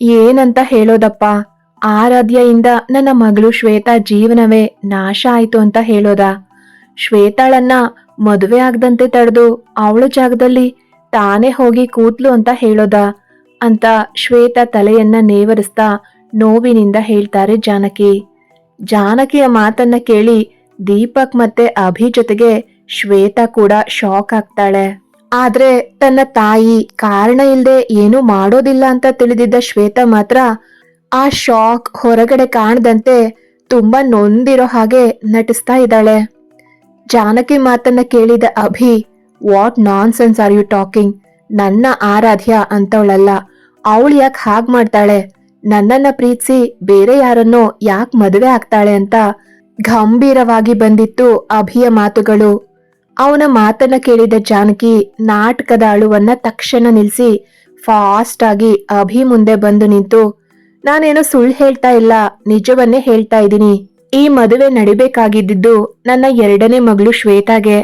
ಏನಂತ ಹೇಳೋದಪ್ಪ? ಆರಾಧ್ಯಯಿಂದ ನನ್ನ ಮಗಳು ಶ್ವೇತಾ ಜೀವನವೇ ನಾಶ ಆಯಿತು ಅಂತ ಹೇಳೋದಾ. ಶ್ವೇತಾಳನ್ನ ಮದುವೆ ಆಗದಂತೆ ತಡೆದು ಅವಳ ಜಾಗದಲ್ಲಿ ತಾನೇ ಹೋಗಿ ಕೂತ್ಲು ಅಂತ ಹೇಳೋದಾ. ಅಂತ ಶ್ವೇತಾ ತಲೆಯನ್ನ ನೇವರಿಸ್ತಾ ನೋವಿನಿಂದ ಹೇಳ್ತಾರೆ ಜಾನಕಿ. ಜಾನಕಿಯ ಮಾತನ್ನ ಕೇಳಿ ದೀಪಕ್ ಮತ್ತೆ ಅಭಿ ಜೊತೆಗೆ ಶ್ವೇತಾ ಕೂಡ ಶಾಕ್ ಆಗ್ತಾಳೆ. ಆದ್ರೆ ತನ್ನ ತಾಯಿ ಕಾರಣ ಇಲ್ಲದೆ ಏನೂ ಮಾಡೋದಿಲ್ಲ ಅಂತ ತಿಳಿದಿದ್ದ ಶ್ವೇತಾ ಮಾತ್ರ ಆ ಶಾಕ್ ಹೊರಗಡೆ ಕಾಣದಂತೆ ತುಂಬಾ ನೊಂದಿರೋ ಹಾಗೆ ನಟಿಸ್ತಾ ಇದ್ದಾಳೆ. ಜಾನಕಿ ಮಾತನ್ನ ಕೇಳಿದ Abhi what nonsense are you talking ನನ್ನ ಆರಾಧ್ಯ ಅಂತವಳಲ್ಲ. ಅವಳು ಯಾಕೆ ಹಾಗೆ ಮಾಡ್ತಾಳೆ? ನನ್ನನ್ನ ಪ್ರೀತಿಸಿ ಬೇರೆ ಯಾರನ್ನೋ ಯಾಕೆ ಮದುವೆ ಆಗ್ತಾಳೆ? ಅಂತ ಗಂಭೀರವಾಗಿ ಬಂದಿತ್ತು ಅಭಿಯ ಮಾತುಗಳು. ಅವನ ಮಾತನ್ನ ಕೇಳಿದ ಜಾನಕಿ ನಾಟಕದ ಅಳುವನ್ನ ತಕ್ಷಣ ನಿಲ್ಸಿ ಫಾಸ್ಟ್ ಆಗಿ ಅಭಿ ಮುಂದೆ ಬಂದು ನಿಂತು, ನಾನೇನೋ ಸುಳ್ಳು ಹೇಳ್ತಾ ಇಲ್ಲ, ನಿಜವನ್ನೇ ಹೇಳ್ತಾ ಇದ್ದೀನಿ. ಈ ಮದುವೆ ನಡಿಬೇಕಾಗಿದ್ದು ನನ್ನ ಎರಡನೇ ಮಗಳು ಶ್ವೇತಾಗೆ.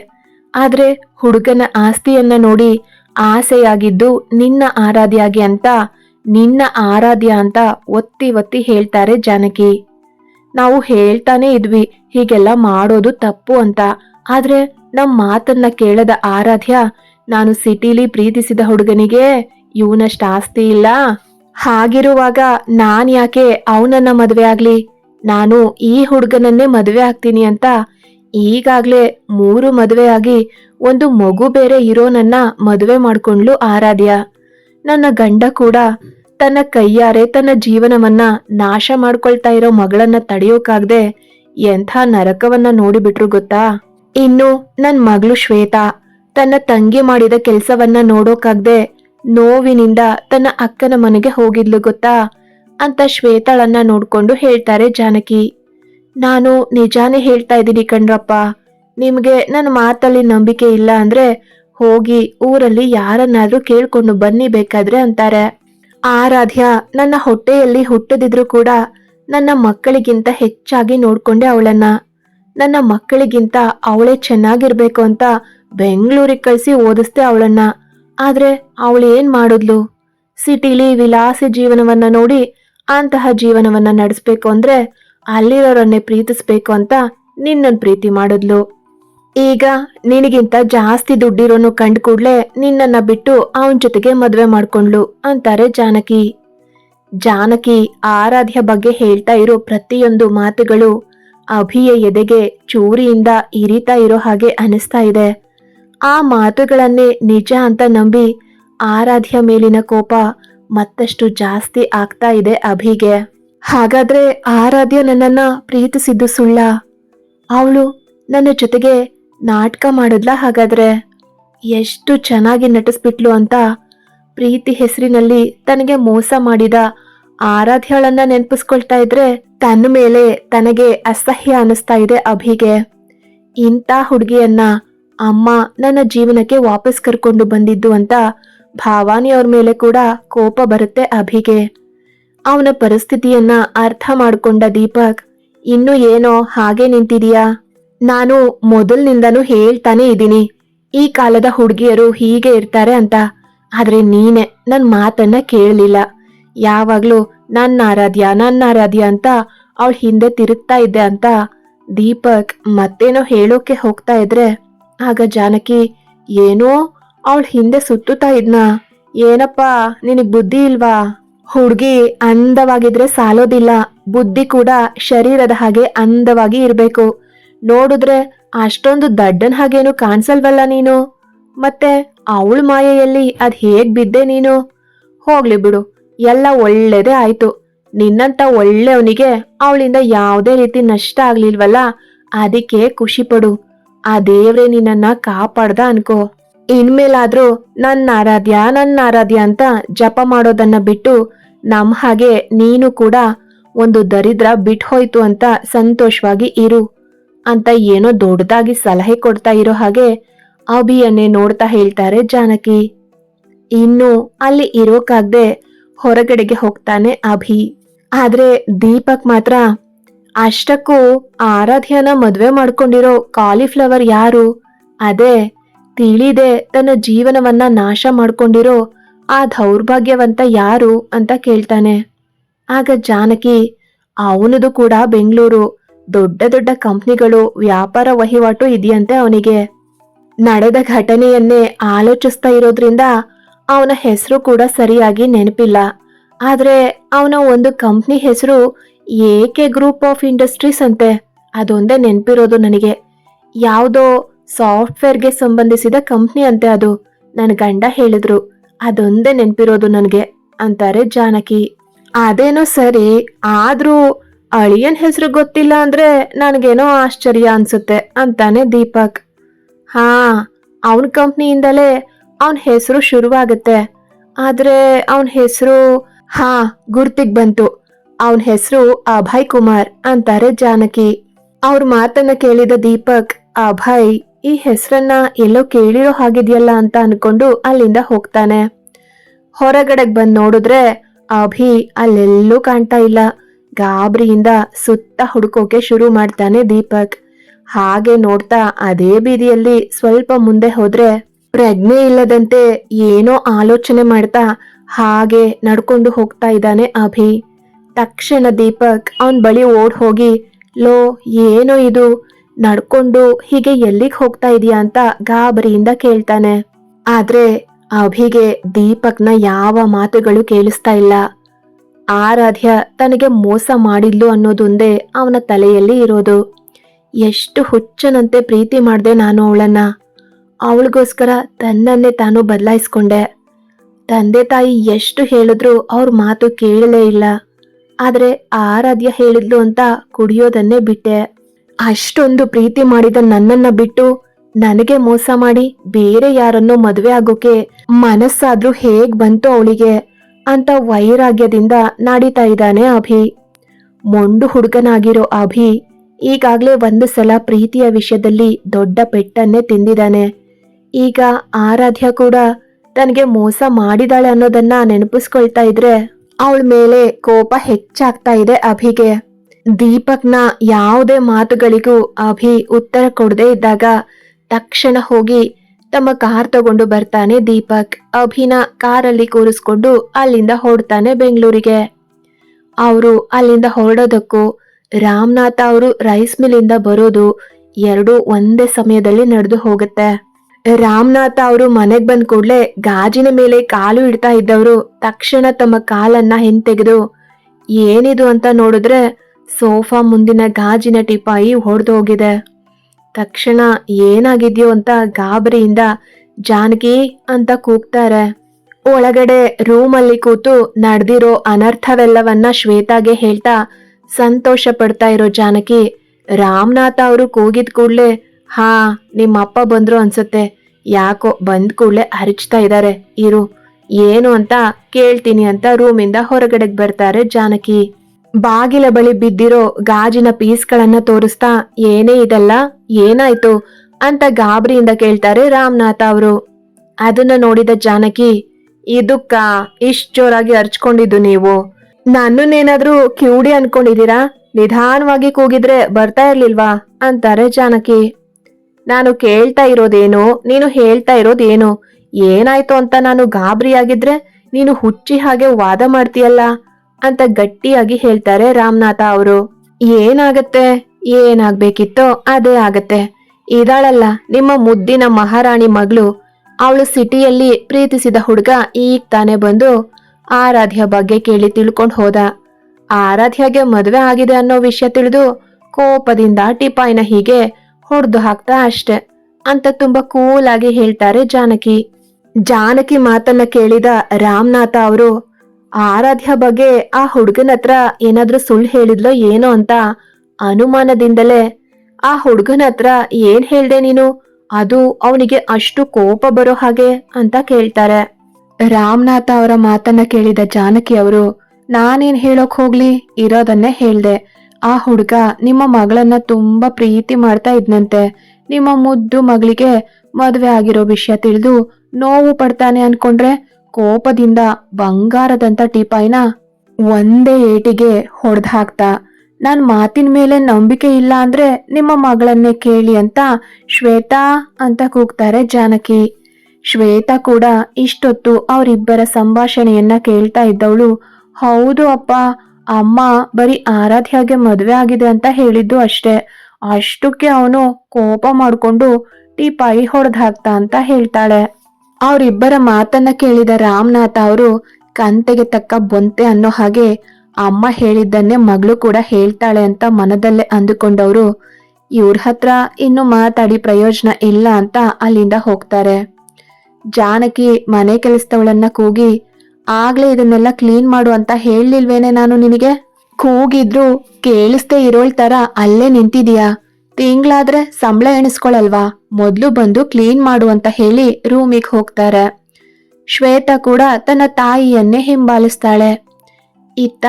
ಆದ್ರೆ ಹುಡುಗನ ಆಸ್ತಿಯನ್ನ ನೋಡಿ ಆಸೆಯಾಗಿದ್ದು ನಿನ್ನ ಆರಾಧ್ಯಾಗಿ ಅಂತ, ನಿನ್ನ ಆರಾಧ್ಯ ಅಂತ ಒತ್ತಿ ಒತ್ತಿ ಹೇಳ್ತಾರೆ ಜಾನಕಿ. ನಾವು ಹೇಳ್ತಾನೆ ಇದ್ವಿ, ಹೀಗೆಲ್ಲ ಮಾಡೋದು ತಪ್ಪು ಅಂತ. ಆದ್ರೆ ನಮ್ ಮಾತನ್ನ ಕೇಳದ ಆರಾಧ್ಯ, ನಾನು ಸಿಟಿಲಿ ಪ್ರೀತಿಸಿದ ಹುಡುಗನಿಗೆ ಇವನಷ್ಟು ಆಸ್ತಿ ಇಲ್ಲ. ಹಾಗಿರುವಾಗ ನಾನ್ ಯಾಕೆ ಅವನನ್ನ ಮದುವೆ ಆಗ್ಲಿ? ನಾನು ಈ ಹುಡುಗನನ್ನೇ ಮದುವೆ ಆಗ್ತೀನಿ ಅಂತ ಈಗಾಗ್ಲೇ ಮೂರು ಮದುವೆ ಆಗಿ ಒಂದು ಮಗು ಬೇರೆ ಇರೋನನ್ನ ಮದುವೆ ಮಾಡ್ಕೊಂಡ್ಲು ಆರಾಧ್ಯ. ನನ್ನ ಗಂಡ ಕೂಡ ತನ್ನ ಕೈಯಾರೆ ತನ್ನ ಜೀವನವನ್ನ ನಾಶ ಮಾಡ್ಕೊಳ್ತಾ ಇರೋ ಮಗಳನ್ನ ತಡೆಯೋಕಾಗ್ದೆ ಎಂಥ ನರಕವನ್ನ ನೋಡಿಬಿಟ್ರು ಗೊತ್ತಾ? ಇನ್ನು ನನ್ ಮಗಳು ಶ್ವೇತಾ ತನ್ನ ತಂಗಿ ಮಾಡಿದ ಕೆಲಸವನ್ನ ನೋಡೋಕಾಗ್ದೆ ನೋವಿನಿಂದ ತನ್ನ ಅಕ್ಕನ ಮನೆಗೆ ಹೋಗಿದ್ಲು ಗೊತ್ತಾ? ಅಂತ ಶ್ವೇತಾಳನ್ನ ನೋಡ್ಕೊಂಡು ಹೇಳ್ತಾರೆ ಜಾನಕಿ. ನಾನು ನಿಜಾನೇ ಹೇಳ್ತಾ ಇದ್ದೀನಿ ಕಣ್ರಪ್ಪ. ನಿಮಗೆ ನನ್ನ ಮಾತಲ್ಲಿ ನಂಬಿಕೆ ಇಲ್ಲ ಅಂದ್ರೆ ಹೋಗಿ ಊರಲ್ಲಿ ಯಾರನ್ನಾದ್ರೂ ಕೇಳ್ಕೊಂಡು ಬನ್ನಿ ಬೇಕಾದ್ರೆ ಅಂತಾರೆ. ಆರಾಧ್ಯ, ನನ್ನ ಹೊಟ್ಟೆಯಲ್ಲಿ ಹುಟ್ಟದಿದ್ರು ಕೂಡ ನನ್ನ ಮಕ್ಕಳಿಗಿಂತ ಹೆಚ್ಚಾಗಿ ನೋಡ್ಕೊಂಡೆ ಅವಳನ್ನ. ನನ್ನ ಮಕ್ಕಳಿಗಿಂತ ಅವಳೇ ಚೆನ್ನಾಗಿರ್ಬೇಕು ಅಂತ ಬೆಂಗಳೂರಿಗೆ ಕಳಿಸಿ ಓದಿಸ್ದೆ ಅವಳನ್ನ. ಆದ್ರೆ ಅವಳು ಏನ್ ಮಾಡಿದ್ಲು? ಸಿಟಿಲಿ ವಿಲಾಸಿ ಜೀವನವನ್ನ ನೋಡಿ ಅಂತಹ ಜೀವನವನ್ನ ನಡೆಸ್ಬೇಕು ಅಂದ್ರೆ ಅಲ್ಲಿರೋರನ್ನೇ ಪ್ರೀತಿಸ್ಬೇಕು ಅಂತ ನಿನ್ನನ್ ಪ್ರೀತಿ ಮಾಡಿದ್ಲು. ಈಗ ನಿನಗಿಂತ ಜಾಸ್ತಿ ದುಡ್ಡಿರೋನು ಕಂಡು ಕೂಡ್ಲೆ ನಿನ್ನನ್ನ ಬಿಟ್ಟು ಅವನ್ ಜೊತೆಗೆ ಮದುವೆ ಮಾಡ್ಕೊಂಡ್ಲು ಅಂತಾರೆ ಜಾನಕಿ. ಜಾನಕಿ ಆರಾಧ್ಯ ಬಗ್ಗೆ ಹೇಳ್ತಾ ಇರೋ ಪ್ರತಿಯೊಂದು ಮಾತುಗಳು ಅಭಿಯ ಎದೆಗೆ ಚೂರಿಯಿಂದ ಇರಿತಾ ಇರೋ ಹಾಗೆ ಅನಿಸ್ತಾ ಇದೆ. ಆ ಮಾತುಗಳನ್ನೇ ನಿಜ ಅಂತ ನಂಬಿ ಆರಾಧ್ಯ ಮೇಲಿನ ಕೋಪ ಮತ್ತಷ್ಟು ಜಾಸ್ತಿ ಆಗ್ತಾ ಇದೆ ಅಭಿಗೆ. ಹಾಗಾದ್ರೆ ಆರಾಧ್ಯ ನನ್ನನ್ನ ಪ್ರೀತಿಸಿದ್ದು ಸುಳ್ಳ? ಅವಳು ನನ್ನ ಜೊತೆಗೆ ನಾಟಕ ಮಾಡಿದ್ಲ ಹಾಗಾದ್ರೆ? ಎಷ್ಟು ಚೆನ್ನಾಗಿ ನಟಿಸ್ಬಿಟ್ಲು ಅಂತ ಪ್ರೀತಿ ಹೆಸರಿನಲ್ಲಿ ತನಗೆ ಮೋಸ ಮಾಡಿದ ಆರಾಧ್ಯಳನ್ನ ನೆನಪಿಸ್ಕೊಳ್ತಾ ಇದ್ರೆ ತನ್ನ ಮೇಲೆ ತನಗೆ ಅಸಹ್ಯ ಅನಿಸ್ತಾ ಇದೆ ಅಭಿಗೆ. ಇಂಥ ಹುಡುಗಿಯನ್ನ ಅಮ್ಮ ನನ್ನ ಜೀವನಕ್ಕೆ ವಾಪಸ್ ಕರ್ಕೊಂಡು ಬಂದಿದ್ದು ಅಂತ ಭಾವಾನಿ ಅವ್ರ ಮೇಲೆ ಕೂಡ ಕೋಪ ಬರುತ್ತೆ ಅಭಿಗೆ. ಅವನ ಪರಿಸ್ಥಿತಿಯನ್ನ ಅರ್ಥ ಮಾಡಿಕೊಂಡ ದೀಪಕ್, ಇನ್ನು ಏನೋ ಹಾಗೆ ನಿಂತಿದೀಯಾ? ನಾನು ಮೊದಲ್ನಿಂದನೂ ಹೇಳ್ತಾನೆ ಇದ್ದೀನಿ. ಈ ಕಾಲದ ಹುಡುಗಿಯರು ಹೀಗೆ ಇರ್ತಾರೆ ಅಂತ. ಆದ್ರೆ ನೀನೆ ನನ್ನ ಮಾತನ್ನ ಕೇಳಲಿಲ್ಲ. ಯಾವಾಗ್ಲೂ ನನ್ನ ಆರಾಧ್ಯ ನನ್ನ ಆರಾಧ್ಯ ಅಂತ ಅವಳ ಹಿಂದೆ ತಿರುಗ್ತಾ ಇದ್ದೆ ಅಂತ ದೀಪಕ್ ಮತ್ತೇನೋ ಹೇಳೋಕೆ ಹೋಗ್ತಾ ಇದ್ರೆ. ಆಗ ಜಾನಕಿ, ಏನೋ ಅವಳ ಹಿಂದೆ ಸುತ್ತುತ್ತಾ ಇದ್ನ. ಏನಪ್ಪಾ, ನಿನಗ್ ಬುದ್ಧಿ ಇಲ್ವಾ? ಹುಡುಗಿ ಅಂದವಾಗಿದ್ರೆ ಸಾಲೋದಿಲ್ಲ. ಬುದ್ಧಿ ಕೂಡ ಶರೀರದ ಹಾಗೆ ಅಂದವಾಗಿ ಇರಬೇಕು. ನೋಡಿದ್ರೆ ಅಷ್ಟೊಂದು ದಡ್ಡನ ಹಾಗೇನು ಕಾಣಿಸಲ್ವಲ್ಲ ನೀನು? ಮತ್ತೆ ಅವಳ ಮಾಯೆಯಲ್ಲಿ ಅದು ಹೇಗೆ ಬಿದ್ದೆ ನೀನು? ಹೋಗ್ಲಿ ಬಿಡು. ಎಲ್ಲ ಒಳ್ಳೇದೇ ಆಯ್ತು. ನಿನ್ನಂತ ಒಳ್ಳೆಯವನಿಗೆ ಅವಳಿಂದ ಯಾವುದೇ ರೀತಿ ನಷ್ಟ ಆಗ್ಲಿಲ್ವಲ್ಲ? ಅದಕ್ಕೆ ಖುಷಿ ಪಡು. ಆ ದೇವ್ರೆ ನಿನ್ನನ್ನ ಕಾಪಾಡ್ದ ಅನ್ಕೋ. ಇನ್ಮೇಲಾದ್ರೂ ನನ್ನ ಆರಾಧ್ಯ ನನ್ನ ಆರಾಧ್ಯ ಅಂತ ಜಪ ಮಾಡೋದನ್ನ ಬಿಟ್ಟು ನಮ್ ಹಾಗೆ ನೀನು ಕೂಡ ಒಂದು ದರಿದ್ರ ಬಿಟ್ ಹೋಯ್ತು ಅಂತ ಸಂತೋಷವಾಗಿ ಇರು ಅಂತ ಏನೋ ದೊಡ್ಡದಾಗಿ ಸಲಹೆ ಕೊಡ್ತಾ ಇರೋ ಹಾಗೆ ಅಭಿಯನ್ನೇ ನೋಡ್ತಾ ಹೇಳ್ತಾರೆ ಜಾನಕಿ. ಇನ್ನು ಅಲ್ಲಿ ಇರೋಕಾಗ್ದೆ ಹೊರಗಡೆಗೆ ಹೋಗ್ತಾನೆ ಅಭಿ. ಆದ್ರೆ ದೀಪಕ್ ಮಾತ್ರ, ಅಷ್ಟಕ್ಕೂ ಆರಾಧ್ಯನ ಮದುವೆ ಮಾಡ್ಕೊಂಡಿರೋ ಕಾಲಿಫ್ಲವರ್ ಯಾರು? ಅದೇ, ತಿಳಿದೆ ತನ್ನ ಜೀವನವನ್ನ ನಾಶ ಮಾಡ್ಕೊಂಡಿರೋ ಆ ದೌರ್ಭಾಗ್ಯವಂತ ಯಾರು ಅಂತ ಕೇಳ್ತಾನೆ. ಆಗ ಜಾನಕಿ, ಅವನದು ಕೂಡ ಬೆಂಗಳೂರು, ದೊಡ್ಡ ದೊಡ್ಡ ಕಂಪ್ನಿಗಳು, ವ್ಯಾಪಾರ ವಹಿವಾಟು ಇದೆಯಂತೆ ಅವನಿಗೆ. ನಡೆದ ಘಟನೆಯನ್ನೇ ಆಲೋಚಿಸ್ತಾ ಇರೋದ್ರಿಂದ ಅವನ ಹೆಸರು ಕೂಡ ಸರಿಯಾಗಿ ನೆನಪಿಲ್ಲ. ಆದ್ರೆ ಅವನ ಒಂದು ಕಂಪ್ನಿ ಹೆಸರು ಏಕೆ ಗ್ರೂಪ್ ಆಫ್ ಇಂಡಸ್ಟ್ರೀಸ್ ಅಂತೆ? ಅದೊಂದೇ ನೆನಪಿರೋದು ನನಗೆ. ಯಾವುದೋ ಸಾಫ್ಟ್ವೇರ್ಗೆ ಸಂಬಂಧಿಸಿದ ಕಂಪ್ನಿ ಅಂತೆ ಅದು ನನ್ನ ಗಂಡ ಹೇಳಿದ್ರು. ಅದೊಂದೇ ನೆನಪಿರೋದು ನನಗೆ, ಅಂತಾರೆ ಜಾನಕಿ. ಅದೇನೋ ಸರಿ, ಆದರೂ ಅಳಿಯನ್ ಹೆಸರು ಗೊತ್ತಿಲ್ಲ ಅಂದ್ರೆ ನನಗೇನೋ ಆಶ್ಚರ್ಯ ಅನ್ಸುತ್ತೆ, ಅಂತಾನೆ ದೀಪಕ್. ಹಾ, ಅವನ ಕಂಪ್ನಿಯಿಂದಲೇ ಅವನ ಹೆಸರು ಶುರುವಾಗುತ್ತೆ. ಆದ್ರೆ ಅವನ ಹೆಸರು, ಹಾ, ಗುರ್ತಿಗ್ ಬಂತು. ಅವನ ಹೆಸರು ಅಭಯ್ ಕುಮಾರ್ ಅಂತಾರೆ ಜಾನಕಿ. ಅವ್ರ ಮಾತನ್ನ ಕೇಳಿದ ದೀಪಕ್, ಅಭಯ್, ಈ ಹೆಸರನ್ನ ಎಲ್ಲೋ ಕೇಳಿರೋ ಹಾಗಿದೆಯಲ್ಲ ಅಂತ ಅನ್ಕೊಂಡು ಅಲ್ಲಿಂದ ಹೋಗ್ತಾನೆ. ಹೊರಗಡೆ ಬಂದು ನೋಡಿದ್ರೆ ಅಭಿ ಅಲ್ಲೆಲ್ಲೂ ಕಾಣ್ತಾ ಇಲ್ಲ. ಗಾಬರಿಯಿಂದ ಸುತ್ತ ಹುಡುಕೋಕೆ ಶುರು ಮಾಡ್ತಾನೆ ದೀಪಕ್. ಹಾಗೆ ನೋಡ್ತಾ ಅದೇ ಬೀದಿಯಲ್ಲಿ ಸ್ವಲ್ಪ ಮುಂದೆ ಹೋದ್ರೆ ಪ್ರಜ್ಞೆ ಇಲ್ಲದಂತೆ ಏನೋ ಆಲೋಚನೆ ಮಾಡ್ತಾ ಹಾಗೆ ನಡ್ಕೊಂಡು ಹೋಗ್ತಾ ಇದ್ದಾನೆ ಅಭಿ. ತಕ್ಷಣ ದೀಪಕ್ ಅವನ ಬಳಿ ಓಡ್ ಹೋಗಿ, ಲೋ, ಏನೋ ಇದು? ನಡ್ಕೊಂಡು ಹೀಗೆ ಎಲ್ಲಿಗೆ ಹೋಗ್ತಾ ಇದೀಯಾ ಅಂತ ಗಾಬರಿಯಿಂದ ಕೇಳ್ತಾನೆ. ಆದ್ರೆ ಅಭಿಗೆ ದೀಪಕ್ನ ಯಾವ ಮಾತುಗಳು ಕೇಳಿಸ್ತಾ ಇಲ್ಲ. ಆರಾಧ್ಯ ತನಗೆ ಮೋಸ ಮಾಡಿದ್ಲು ಅನ್ನೋದೊಂದೇ ಅವನ ತಲೆಯಲ್ಲಿ ಇರೋದು. ಎಷ್ಟು ಹುಚ್ಚನಂತೆ ಪ್ರೀತಿ ಮಾಡ್ದೆ ನಾನು ಅವಳನ್ನ. ಅವಳಿಗೋಸ್ಕರ ತನ್ನನ್ನೇ ತಾನು ಬದಲಾಯಿಸ್ಕೊಂಡೆ. ತಂದೆ ತಾಯಿ ಎಷ್ಟು ಹೇಳಿದ್ರು ಅವ್ರ ಮಾತು ಕೇಳಲೇ ಇಲ್ಲ. ಆದ್ರೆ ಆರಾಧ್ಯ ಹೇಳಿದ್ಲು ಅಂತ ಕುಡಿಯೋದನ್ನೇ ಬಿಟ್ಟೆ. ಅಷ್ಟೊಂದು ಪ್ರೀತಿ ಮಾಡಿದ ನನ್ನನ್ನ ಬಿಟ್ಟು ನನಗೆ ಮೋಸ ಮಾಡಿ ಬೇರೆ ಯಾರನ್ನೋ ಮದುವೆ ಆಗೋಕೆ ಮನಸ್ಸಾದ್ರೂ ಹೇಗ್ ಬಂತು ಅವಳಿಗೆ ಅಂತ ವೈರಾಗ್ಯದಿಂದ ನಾಡಿತಾ ಇದ್ದಾನೆ ಅಭಿ. ಮೊಂಡು ಹುಡುಗನಾಗಿರೋ ಅಭಿ ಈಗಾಗ್ಲೇ ಒಂದು ಸಲ ಪ್ರೀತಿಯ ವಿಷಯದಲ್ಲಿ ದೊಡ್ಡ ಪೆಟ್ಟನ್ನೇ ತಿಂದಿದ್ದಾನೆ. ಈಗ ಆರಾಧ್ಯ ಕೂಡ ತನಗೆ ಮೋಸ ಮಾಡಿದಾಳೆ ಅನ್ನೋದನ್ನ ನೆನಪಿಸ್ಕೊಳ್ತಾ ಇದ್ರೆ ಅವಳ ಮೇಲೆ ಕೋಪ ಹೆಚ್ಚಾಗ್ತಾ ಇದೆ ಅಭಿಗೆ. ದೀಪಕ್ನ ಯಾವುದೇ ಮಾತುಗಳಿಗೂ ಅಭಿ ಉತ್ತರ ಕೊಡದೇ ಇದ್ದಾಗ ತಕ್ಷಣ ಹೋಗಿ ತಮ್ಮ ಕಾರ್ ತಗೊಂಡು ಬರ್ತಾನೆ ದೀಪಕ್. ಅಭಿನ ಕಾರಲ್ಲಿ ಕೂರಿಸ್ಕೊಂಡು ಅಲ್ಲಿಂದ ಹೊರಡ್ತಾನೆ ಬೆಂಗಳೂರಿಗೆ. ಅವರು ಅಲ್ಲಿಂದ ಹೊರಡೋದಕ್ಕೂ ರಾಮನಾಥ ಅವರು ರೈಸ್ ಮಿಲ್ಲಿಂದ ಬರೋದು ಎರಡು ಒಂದೇ ಸಮಯದಲ್ಲಿ ನಡೆದು ಹೋಗುತ್ತೆ. ರಾಮನಾಥ ಅವರು ಮನೆಗೆ ಬಂದ ಕೂಡಲೇ ಗಾಜಿನ ಮೇಲೆ ಕಾಲು ಇಡ್ತಾ ಇದ್ದವರು ತಕ್ಷಣ ತಮ್ಮ ಕಾಲನ್ನ ಹಿಂತೆಗೆದು, ಏನಿದು ಅಂತ ನೋಡಿದ್ರೆ ಸೋಫಾ ಮುಂದಿನ ಗಾಜಿನ ಟಿಪಾಯಿ ಹೊಡೆದು ಹೋಗಿದೆ. ತಕ್ಷಣ ಏನಾಗಿದ್ಯೋ ಅಂತ ಗಾಬರಿಯಿಂದ ಜಾನಕಿ ಅಂತ ಕೂಗ್ತಾರೆ. ಒಳಗಡೆ ರೂಮಲ್ಲಿ ಕೂತು ನಡೆದಿರೋ ಅನರ್ಥವೆಲ್ಲವನ್ನ ಶ್ವೇತಾಗೆ ಹೇಳ್ತಾ ಸಂತೋಷ ಪಡ್ತಾ ಇರೋ ಜಾನಕಿ, ರಾಮನಾಥ ಅವರು ಕೂಗಿದ ಕೂಡ್ಲೆ ಹಾ ನಿಮ್ಮ ಅಪ್ಪ ಬಂದ್ರು ಅನ್ಸುತ್ತೆ. ಯಾಕೋ ಬಂದ್ ಕೂಡಲೇ ಹರಿಚ್ತಾ ಇದ್ದಾರೆ ಇರು, ಏನು ಅಂತ ಕೇಳ್ತೀನಿ ಅಂತ ರೂಮಿಂದ ಹೊರಗಡೆಗೆ ಬರ್ತಾರೆ ಜಾನಕಿ. ಬಾಗಿಲ ಬಳಿ ಬಿದ್ದಿರೋ ಗಾಜಿನ ಪೀಸ್ಗಳನ್ನ ತೋರಿಸ್ತಾ, ಏನೇ ಇದಲ್ಲ? ಏನಾಯ್ತು? ಅಂತ ಗಾಬರಿಯಿಂದ ಕೇಳ್ತಾರೆ ರಾಮನಾಥ ಅವರು. ಅದನ್ನ ನೋಡಿದ ಜಾನಕಿ, ಇದಕ್ಕ ಇಷ್ಟ್ ಜೋರಾಗಿ ಹರ್ಚ್ಕೊಂಡಿದ್ದು ನೀವು. ನನ್ನನ್ನೇನಾದ್ರೂ ಕಿವುಡಿ ಅನ್ಕೊಂಡಿದ್ದೀರಾ? ನಿಧಾನವಾಗಿ ಕೂಗಿದ್ರೆ ಬರ್ತಾ ಇರ್ಲಿಲ್ವಾ? ಅಂತಾರೆ ಜಾನಕಿ. ನಾನು ಕೇಳ್ತಾ ಇರೋದೇನು? ನೀನು ಹೇಳ್ತಾ ಇರೋದೇನು? ಏನಾಯ್ತು ಅಂತ ನಾನು ಗಾಬರಿಯಾಗಿದ್ರೆ ನೀನು ಹುಚ್ಚಿ ಹಾಗೆ ವಾದ ಮಾಡ್ತೀಯಲ್ಲ? ಅಂತ ಗಟ್ಟಿಯಾಗಿ ಹೇಳ್ತಾರೆ ರಾಮನಾಥ ಅವರು. ಏನಾಗತ್ತೆ? ಏನಾಗ್ಬೇಕಿತ್ತೋ ಅದೇ ಆಗತ್ತೆ. ಇದಾಳಲ್ಲ, ನಿಮ್ಮ ಮುದ್ದಿನ ಮಹಾರಾಣಿ ಮಗಳು. ಅವಳು ಸಿಟಿಯಲ್ಲಿ ಪ್ರೀತಿಸಿದ ಹುಡುಗ ಈಗ ತಾನೇ ಬಂದು ಆರಾಧ್ಯ ಬಗ್ಗೆ ಕೇಳಿ ತಿಳ್ಕೊಂಡು ಹೋದ. ಆರಾಧ್ಯಗೆ ಮದುವೆ ಆಗಿದೆ ಅನ್ನೋ ವಿಷಯ ತಿಳಿದು ಕೋಪದಿಂದ ಟಿಪಾಯಿನ ಹೀಗೆ ಹೊಡೆದು ಹಾಕ್ತಾ ಅಷ್ಟೆ. ಅಂತ ತುಂಬಾ ಕೂಲ್ ಆಗಿ ಹೇಳ್ತಾರೆ ಜಾನಕಿ. ಜಾನಕಿ ಮಾತನ್ನ ಕೇಳಿದ ರಾಮನಾಥ ಅವರು, ಆರಾಧ್ಯ ಬಗ್ಗೆ ಆ ಹುಡುಗನ ಹತ್ರ ಏನಾದ್ರೂ ಸುಳ್ಳು ಹೇಳಿದ್ಲೋ ಏನೋ ಅಂತ ಅನುಮಾನದಿಂದಲೇ ಆ ಹುಡುಗನ ಹತ್ರ ಏನ್ ಹೇಳ್ದೆ ನೀನು? ಅದು ಅವನಿಗೆ ಅಷ್ಟು ಕೋಪ ಬರೋ ಹಾಗೆ ಅಂತ ಕೇಳ್ತಾರೆ. ರಾಮನಾಥ ಅವರ ಮಾತನ್ನ ಕೇಳಿದ ಜಾನಕಿ ಅವರು, ನಾನೇನ್ ಹೇಳೋಕ್ ಹೋಗ್ಲಿ? ಇರೋದನ್ನೇ ಹೇಳ್ದೆ. ಆ ಹುಡುಗ ನಿಮ್ಮ ಮಗಳನ್ನ ತುಂಬಾ ಪ್ರೀತಿ ಮಾಡ್ತಾ ಇದ್ನಂತೆ. ನಿಮ್ಮ ಮುದ್ದು ಮಗಳಿಗೆ ಮದುವೆ ಆಗಿರೋ ವಿಷಯ ತಿಳಿದು ನೋವು ಪಡ್ತಾನೆ ಅನ್ಕೊಂಡ್ರೆ ಕೋಪದಿಂದ ಬಂಗಾರದಂತ ಟೀಪಾಯಿನ ಒಂದೇ ಏಟಿಗೆ ಹೊಡೆದು ಹಾಕ್ತಾ. ನನ್ನ ಮಾತಿನ ಮೇಲೆ ನಂಬಿಕೆ ಇಲ್ಲ ಅಂದ್ರೆ ನಿಮ್ಮ ಮಗಳನ್ನೇ ಕೇಳಿ ಅಂತ ಶ್ವೇತಾ ಅಂತ ಕೂಗ್ತಾರೆ ಜಾನಕಿ. ಶ್ವೇತಾ ಕೂಡ ಇಷ್ಟೊತ್ತು ಅವರಿಬ್ಬರ ಸಂಭಾಷಣೆಯನ್ನ ಕೇಳ್ತಾ ಇದ್ದವಳು, ಹೌದು ಅಪ್ಪ ಅಮ್ಮ, ಬರೀ ಆರಾಧ್ಯಾಗೆ ಮದುವೆ ಆಗಿದೆ ಅಂತ ಹೇಳಿದ್ದು ಅಷ್ಟೇ. ಅಷ್ಟಕ್ಕೆ ಅವನು ಕೋಪ ಮಾಡಿಕೊಂಡು ಟೀಪಾಯಿ ಹೊಡೆದ್ ಹಾಕ್ತಾ ಅಂತ ಹೇಳ್ತಾಳೆ. ಅವರಿಬ್ಬರ ಮಾತನ್ನ ಕೇಳಿದ ರಾಮನಾಥ ಅವರು, ಕಂತೆಗೆ ತಕ್ಕ ಬೊಂತೆ ಅನ್ನೋ ಹಾಗೆ ಅಮ್ಮ ಹೇಳಿದ್ದನ್ನೇ ಮಗಳು ಕೂಡ ಹೇಳ್ತಾಳೆ ಅಂತ ಮನದಲ್ಲೇ ಅಂದುಕೊಂಡವರು, ಇವ್ರ ಹತ್ರ ಇನ್ನು ಮಾತಾಡಿ ಪ್ರಯೋಜನ ಇಲ್ಲ ಅಂತ ಅಲ್ಲಿಂದ ಹೋಗ್ತಾರೆ. ಜಾನಕಿ ಮನೆ ಕೆಲಸದವಳನ್ನ ಕೂಗಿ ಆಗ್ಲೇ ಇದನ್ನೆಲ್ಲ ಕ್ಲೀನ್ ಮಾಡು ಅಂತ ಹೇಳಿಲ್ವೇನೆ ನಾನು ನಿನಗೆ? ಕೂಗಿದ್ರು ಕೇಳಿಸ್ದೆ ಇರೋಳ್ ತರ ಅಲ್ಲೇ ನಿಂತಿದೀಯಾ? ತಿಂಗ್ಳಾದ್ರೆ ಸಂಬಳ ಎಣಿಸ್ಕೊಳಲ್ವಾ? ಮೊದ್ಲು ಬಂದು ಕ್ಲೀನ್ ಮಾಡು ಅಂತ ಹೇಳಿ ರೂಮಿಗೆ ಹೋಗ್ತಾರೆ. ಶ್ವೇತಾ ಕೂಡ ತನ್ನ ತಾಯಿಯನ್ನೇ ಹಿಂಬಾಲಿಸ್ತಾಳೆ. ಇತ್ತ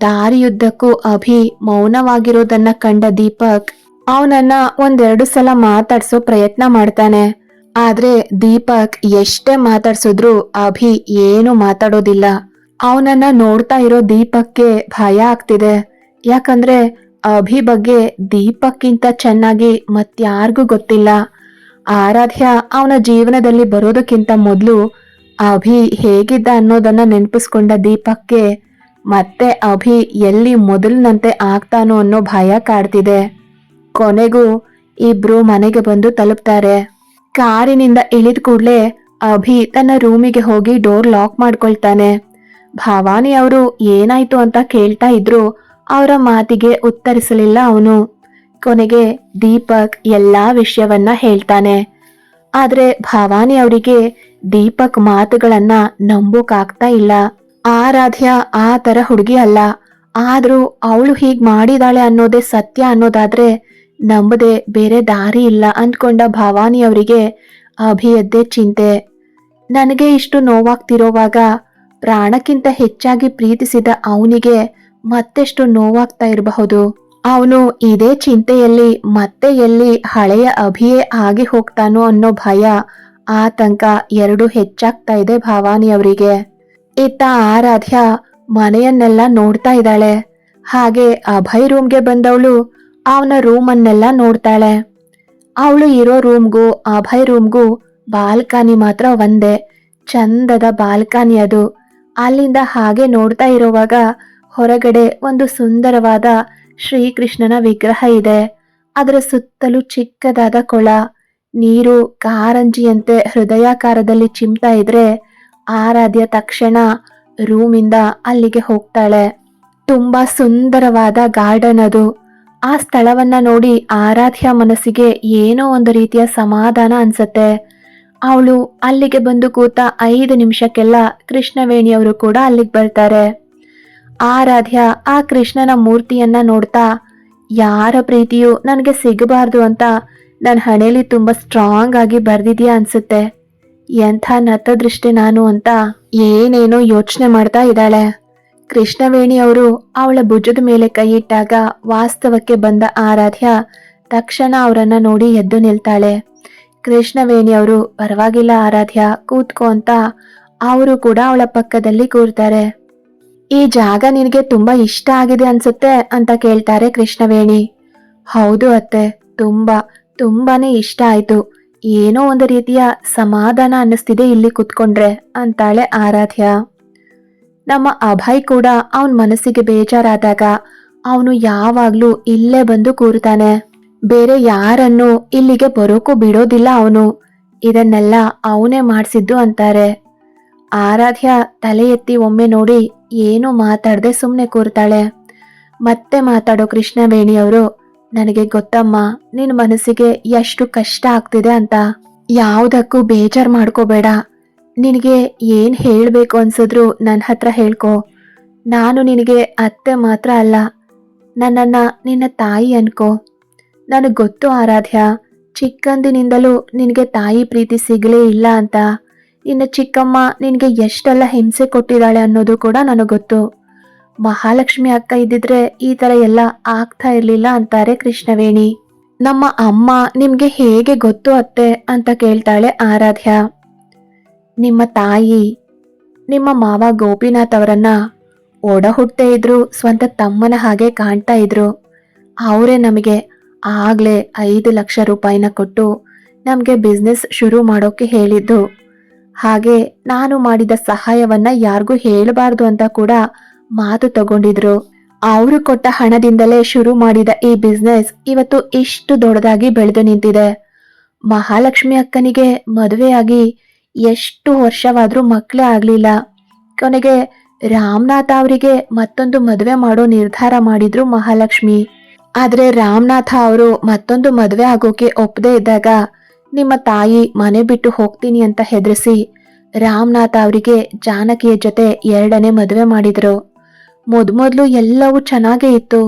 ದಾರಿಯುದ್ದಕ್ಕೂ ಅಭಿ ಮೌನವಾಗಿರೋದನ್ನ ಕಂಡ ದೀಪಕ್, ಅವನನ್ನ ಒಂದೆರಡು ಸಲ ಮಾತಾಡ್ಸೋ ಪ್ರಯತ್ನ ಮಾಡ್ತಾನೆ. ಆದ್ರೆ ದೀಪಕ್ ಎಷ್ಟೇ ಮಾತಾಡ್ಸಿದ್ರು ಅಭಿ ಏನು ಮಾತಾಡೋದಿಲ್ಲ. ಅವನನ್ನ ನೋಡ್ತಾ ಇರೋ ದೀಪಕ್ಗೆ ಭಯ ಆಗ್ತಿದೆ. ಯಾಕಂದ್ರೆ ಅಭಿ ಬಗ್ಗೆ ದೀಪಕ್ಕಿಂತ ಚೆನ್ನಾಗಿ ಮತ್ಯಾರಿಗೂ ಗೊತ್ತಿಲ್ಲ. ಆರಾಧ್ಯ ಅವನ ಜೀವನದಲ್ಲಿ ಬರೋದಕ್ಕಿಂತ ಮೊದಲು ಅಭಿ ಹೇಗಿದ್ದ ಅನ್ನೋದನ್ನ ನೆನಪಿಸ್ಕೊಂಡ ದೀಪಕ್ಗೆ ಮತ್ತೆ ಅಭಿ ಎಲ್ಲಿ ಮೊದಲಿನಂತೆ ಆಗ್ತಾನೋ ಅನ್ನೋ ಭಯ ಕಾಡ್ತಿದೆ. ಕೊನೆಗೂ ಇಬ್ರು ಮನೆಗೆ ಬಂದು ತಲುಪ್ತಾರೆ. ಕಾರಿನಿಂದ ಇಳಿದ ಕೂಡಲೇ ಅಭಿ ತನ್ನ ರೂಮಿಗೆ ಹೋಗಿ ಡೋರ್ ಲಾಕ್ ಮಾಡ್ಕೊಳ್ತಾನೆ. ಭವಾನಿ ಅವರು ಏನಾಯ್ತು ಅಂತ ಕೇಳ್ತಾ ಇದ್ರು ಅವರ ಮಾತಿಗೆ ಉತ್ತರಿಸಲಿಲ್ಲ ಅವನು. ಕೊನೆಗೆ ದೀಪಕ್ ಎಲ್ಲಾ ವಿಷಯವನ್ನ ಹೇಳ್ತಾನೆ. ಆದ್ರೆ ಭವಾನಿ ಅವರಿಗೆ ದೀಪಕ್ ಮಾತುಗಳನ್ನ ನಂಬೋಕಾಗ್ತಾ ಇಲ್ಲ. ಆರಾಧ್ಯ ಆ ತರ ಹುಡುಗಿ ಅಲ್ಲ. ಆದ್ರೂ ಅವಳು ಹೀಗ್ ಮಾಡಿದಾಳೆ ಅನ್ನೋದೇ ಸತ್ಯ ಅನ್ನೋದಾದ್ರೆ ನಂಬದೆ ಬೇರೆ ದಾರಿ ಇಲ್ಲ ಅಂದ್ಕೊಂಡ ಭವಾನಿ ಅವರಿಗೆ ಅಭಿಯದ್ದೇ ಚಿಂತೆ. ನನಗೆ ಇಷ್ಟು ನೋವಾಗ್ತಿರೋವಾಗ ಪ್ರಾಣಕ್ಕಿಂತ ಹೆಚ್ಚಾಗಿ ಪ್ರೀತಿಸಿದ ಅವನಿಗೆ ಮತ್ತೆಷ್ಟು ನೋವಾಗ್ತಾ ಇರಬಹುದು. ಅವನು ಇದೇ ಚಿಂತೆಯಲ್ಲಿ ಮತ್ತೆ ಎಲ್ಲಿ ಹಳೆಯ ಅಭಿಯೇ ಆಗಿ ಹೋಗ್ತಾನೋ ಅನ್ನೋ ಭಯ, ಆತಂಕ ಎರಡು ಹೆಚ್ಚಾಗ್ತಾ ಇದೆ ಭವಾನಿ ಅವರಿಗೆ ಇತ್ತ ಆರಾಧ್ಯ ಮನೆಯನ್ನೆಲ್ಲ ನೋಡ್ತಾ ಇದ್ದಾಳೆ. ಹಾಗೆ ಅಭಯ್ ರೂಮ್ಗೆ ಬಂದವಳು ಅವನ ರೂಮನ್ನೆಲ್ಲ ನೋಡ್ತಾಳೆ. ಅವಳು ಇರೋ ರೂಮ್ಗೂ, ಅಭಯ್ ರೂಮ್ಗೂ ಬಾಲ್ಕನಿ ಮಾತ್ರ ಒಂದೇ, ಚಂದದ ಬಾಲ್ಕನಿ ಅದು. ಅಲ್ಲಿಂದ ಹಾಗೆ ನೋಡ್ತಾ ಇರುವಾಗ ಹೊರಗಡೆ ಒಂದು ಸುಂದರವಾದ ಶ್ರೀಕೃಷ್ಣನ ವಿಗ್ರಹ ಇದೆ. ಅದರ ಸುತ್ತಲೂ ಚಿಕ್ಕದಾದ ಕೊಳ. ನೀರು ಕಾರಂಜಿಯಂತೆ ಹೃದಯಾಕಾರದಲ್ಲಿ ಚಿಮ್ತಾ ಇದ್ರೆ ಆರಾಧ್ಯ ತಕ್ಷಣ ರೂಮಿಂದ ಅಲ್ಲಿಗೆ ಹೋಗ್ತಾಳೆ. ತುಂಬಾ ಸುಂದರವಾದ ಗಾರ್ಡನ್ ಅದು. ಆ ಸ್ಥಳವನ್ನ ನೋಡಿ ಆರಾಧ್ಯ ಮನಸ್ಸಿಗೆ ಏನೋ ಒಂದು ರೀತಿಯ ಸಮಾಧಾನ ಅನ್ಸತ್ತೆ. ಅವಳು ಅಲ್ಲಿಗೆ ಬಂದು ಕೂತ ಐದು ನಿಮಿಷಕ್ಕೆಲ್ಲ ಕೃಷ್ಣವೇಣಿಯವರು ಕೂಡ ಅಲ್ಲಿಗೆ ಬರ್ತಾರೆ. ಆರಾಧ್ಯ ಆ ಕೃಷ್ಣನ ಮೂರ್ತಿಯನ್ನ ನೋಡ್ತಾ, ಯಾರ ಪ್ರೀತಿಯು ನನಗೆ ಸಿಗಬಾರ್ದು ಅಂತ ನನ್ನ ಹಣೆಯಲ್ಲಿ ತುಂಬ ಸ್ಟ್ರಾಂಗ್ ಆಗಿ ಬರ್ದಿದ್ಯಾ ಅನ್ಸುತ್ತೆ. ಎಂಥ ನತದೃಷ್ಟಿ ನಾನು ಅಂತ ಏನೇನೋ ಯೋಚನೆ ಮಾಡ್ತಾ ಇದ್ದಾಳೆ. ಕೃಷ್ಣವೇಣಿ ಅವರು ಅವಳ ಭುಜದ ಮೇಲೆ ಕೈಯಿಟ್ಟಾಗ ವಾಸ್ತವಕ್ಕೆ ಬಂದ ಆರಾಧ್ಯ ತಕ್ಷಣ ಅವರನ್ನ ನೋಡಿ ಎದ್ದು ನಿಲ್ತಾಳೆ. ಕೃಷ್ಣವೇಣಿ ಅವರು, ಪರವಾಗಿಲ್ಲ ಆರಾಧ್ಯ, ಕೂತ್ಕೋ ಅಂತ. ಅವರು ಕೂಡ ಅವಳ ಪಕ್ಕದಲ್ಲಿ ಕೂರ್ತಾರೆ. ಈ ಜಾಗ ನಿನಗೆ ತುಂಬಾ ಇಷ್ಟ ಆಗಿದೆ ಅನ್ಸುತ್ತೆ? ಅಂತ ಕೇಳ್ತಾರೆ ಕೃಷ್ಣವೇಣಿ. ಹೌದು ಅತ್ತೆ, ತುಂಬಾ, ತುಂಬಾನೇ ಇಷ್ಟ ಆಯ್ತು. ಏನೋ ಒಂದು ರೀತಿಯ ಸಮಾಧಾನ ಅನ್ನಿಸ್ತಿದೆ ಇಲ್ಲಿ ಕುತ್ಕೊಂಡ್ರೆ, ಅಂತಾಳೆ ಆರಾಧ್ಯ. ನಮ್ಮ ಅಭಯ್ ಕೂಡ ಅವನ ಮನಸ್ಸಿಗೆ ಬೇಜಾರಾದಾಗ ಅವನು ಯಾವಾಗ್ಲೂ ಇಲ್ಲೇ ಬಂದು ಕೂರ್ತಾನೆ. ಬೇರೆ ಯಾರನ್ನು ಇಲ್ಲಿಗೆ ಬರೋಕ್ಕೂ ಬಿಡೋದಿಲ್ಲ ಅವನು. ಇದನ್ನೆಲ್ಲ ಅವನೇ ಮಾಡಿಸಿದ್ದು ಅಂತಾರೆ. ಆರಾಧ್ಯ ತಲೆ ಎತ್ತಿ ಒಮ್ಮೆ ನೋಡಿ ಏನು ಮಾತಾಡದೆ ಸುಮ್ಮನೆ ಕೂರ್ತಾಳೆ. ಮತ್ತೆ ಮಾತಾಡೋ ಕೃಷ್ಣವೇಣಿಯವರು ನನಗೆ ಗೊತ್ತಮ್ಮ ನಿನ್ನ ಮನಸ್ಸಿಗೆ ಎಷ್ಟು ಕಷ್ಟ ಆಗ್ತಿದೆ ಅಂತ. ಯಾವುದಕ್ಕೂ ಬೇಜಾರ್ ಮಾಡ್ಕೋಬೇಡ. ನಿನಗೆ ಏನು ಹೇಳಬೇಕು ಅನ್ಸಿದ್ರು ನನ್ನ ಹತ್ರ ಹೇಳ್ಕೊ. ನಾನು ನಿನಗೆ ಅತ್ತೆ ಮಾತ್ರ ಅಲ್ಲ, ನನ್ನನ್ನ ನಿನ್ನ ತಾಯಿ ಅನ್ಕೋ. ನನಗೆ ಗೊತ್ತು ಆರಾಧ್ಯ, ಚಿಕ್ಕಂದಿನಿಂದಲೂ ನಿನಗೆ ತಾಯಿ ಪ್ರೀತಿ ಸಿಗಲೇ ಇಲ್ಲ ಅಂತ. ನಿನ್ನ ಚಿಕ್ಕಮ್ಮ ನಿನಗೆ ಎಷ್ಟೆಲ್ಲ ಹಿಂಸೆ ಕೊಟ್ಟಿದ್ದಾಳೆ ಅನ್ನೋದು ಕೂಡ ನನಗೆ ಗೊತ್ತು. ಮಹಾಲಕ್ಷ್ಮಿ ಅಕ್ಕ ಇದ್ದಿದ್ರೆ ಈ ಥರ ಎಲ್ಲ ಆಗ್ತಾ ಇರಲಿಲ್ಲ ಅಂತಾರೆ ಕೃಷ್ಣವೇಣಿ. ನಮ್ಮ ಅಮ್ಮ ನಿಮಗೆ ಹೇಗೆ ಗೊತ್ತು ಅತ್ತೆ ಅಂತ ಕೇಳ್ತಾಳೆ ಆರಾಧ್ಯ. ನಿಮ್ಮ ತಾಯಿ, ನಿಮ್ಮ ಮಾವ ಗೋಪಿನಾಥ್ ಅವರನ್ನ ಒಡ ಹುಟ್ಟೇ ಇದ್ರು, ಸ್ವಂತ ತಮ್ಮನ ಹಾಗೆ ಕಾಣ್ತಾ ಇದ್ರು. ಅವರೇ ನಮಗೆ ಆಗಲೇ ಐದು ಲಕ್ಷ ರೂಪಾಯಿನ ಕೊಟ್ಟು ನಮಗೆ ಬಿಸ್ನೆಸ್ ಶುರು ಮಾಡೋಕೆ ಹೇಳಿದ್ದು. ಹಾಗೆ ನಾನು ಮಾಡಿದ ಸಹಾಯವನ್ನ ಯಾರಿಗೂ ಹೇಳಬಾರ್ದು ಅಂತ ಕೂಡ ಮಾತು ತಗೊಂಡಿದ್ರು. ಅವರು ಕೊಟ್ಟ ಹಣದಿಂದಲೇ ಶುರು ಮಾಡಿದ ಈ ಬಿಸ್ನೆಸ್ ಇವತ್ತು ಇಷ್ಟು ದೊಡ್ಡದಾಗಿ ಬೆಳೆದು ನಿಂತಿದೆ. ಮಹಾಲಕ್ಷ್ಮಿ ಅಕ್ಕನಿಗೆ ಮದುವೆಯಾಗಿ ಎಷ್ಟು ವರ್ಷವಾದರೂ ಮಕ್ಕಳೇ ಆಗಲಿಲ್ಲ. ಕೊನೆಗೆ ರಾಮನಾಥ ಅವರಿಗೆ ಮತ್ತೊಂದು ಮದುವೆ ಮಾಡೋ ನಿರ್ಧಾರ ಮಾಡಿದ್ರು ಮಹಾಲಕ್ಷ್ಮಿ. ಆದರೆ ರಾಮನಾಥ ಅವರು ಮತ್ತೊಂದು ಮದುವೆ ಆಗೋಕೆ ಒಪ್ಪದೇ ಇದ್ದಾಗ, ನಿಮ್ಮ ತಾಯಿ ಮನೆ ಬಿಟ್ಟು ಹೋಗ್ತೀನಿ ಅಂತ ಹೆದರಿಸಿ ರಾಮನಾಥ ಅವರಿಗೆ ಜಾನಕಿಯ ಜೊತೆ ಎರಡನೇ ಮದುವೆ ಮಾಡಿದ್ರು. ಮೊದಮೊದಲು ಎಲ್ಲವೂ ಚೆನ್ನಾಗೇ ಇತ್ತು.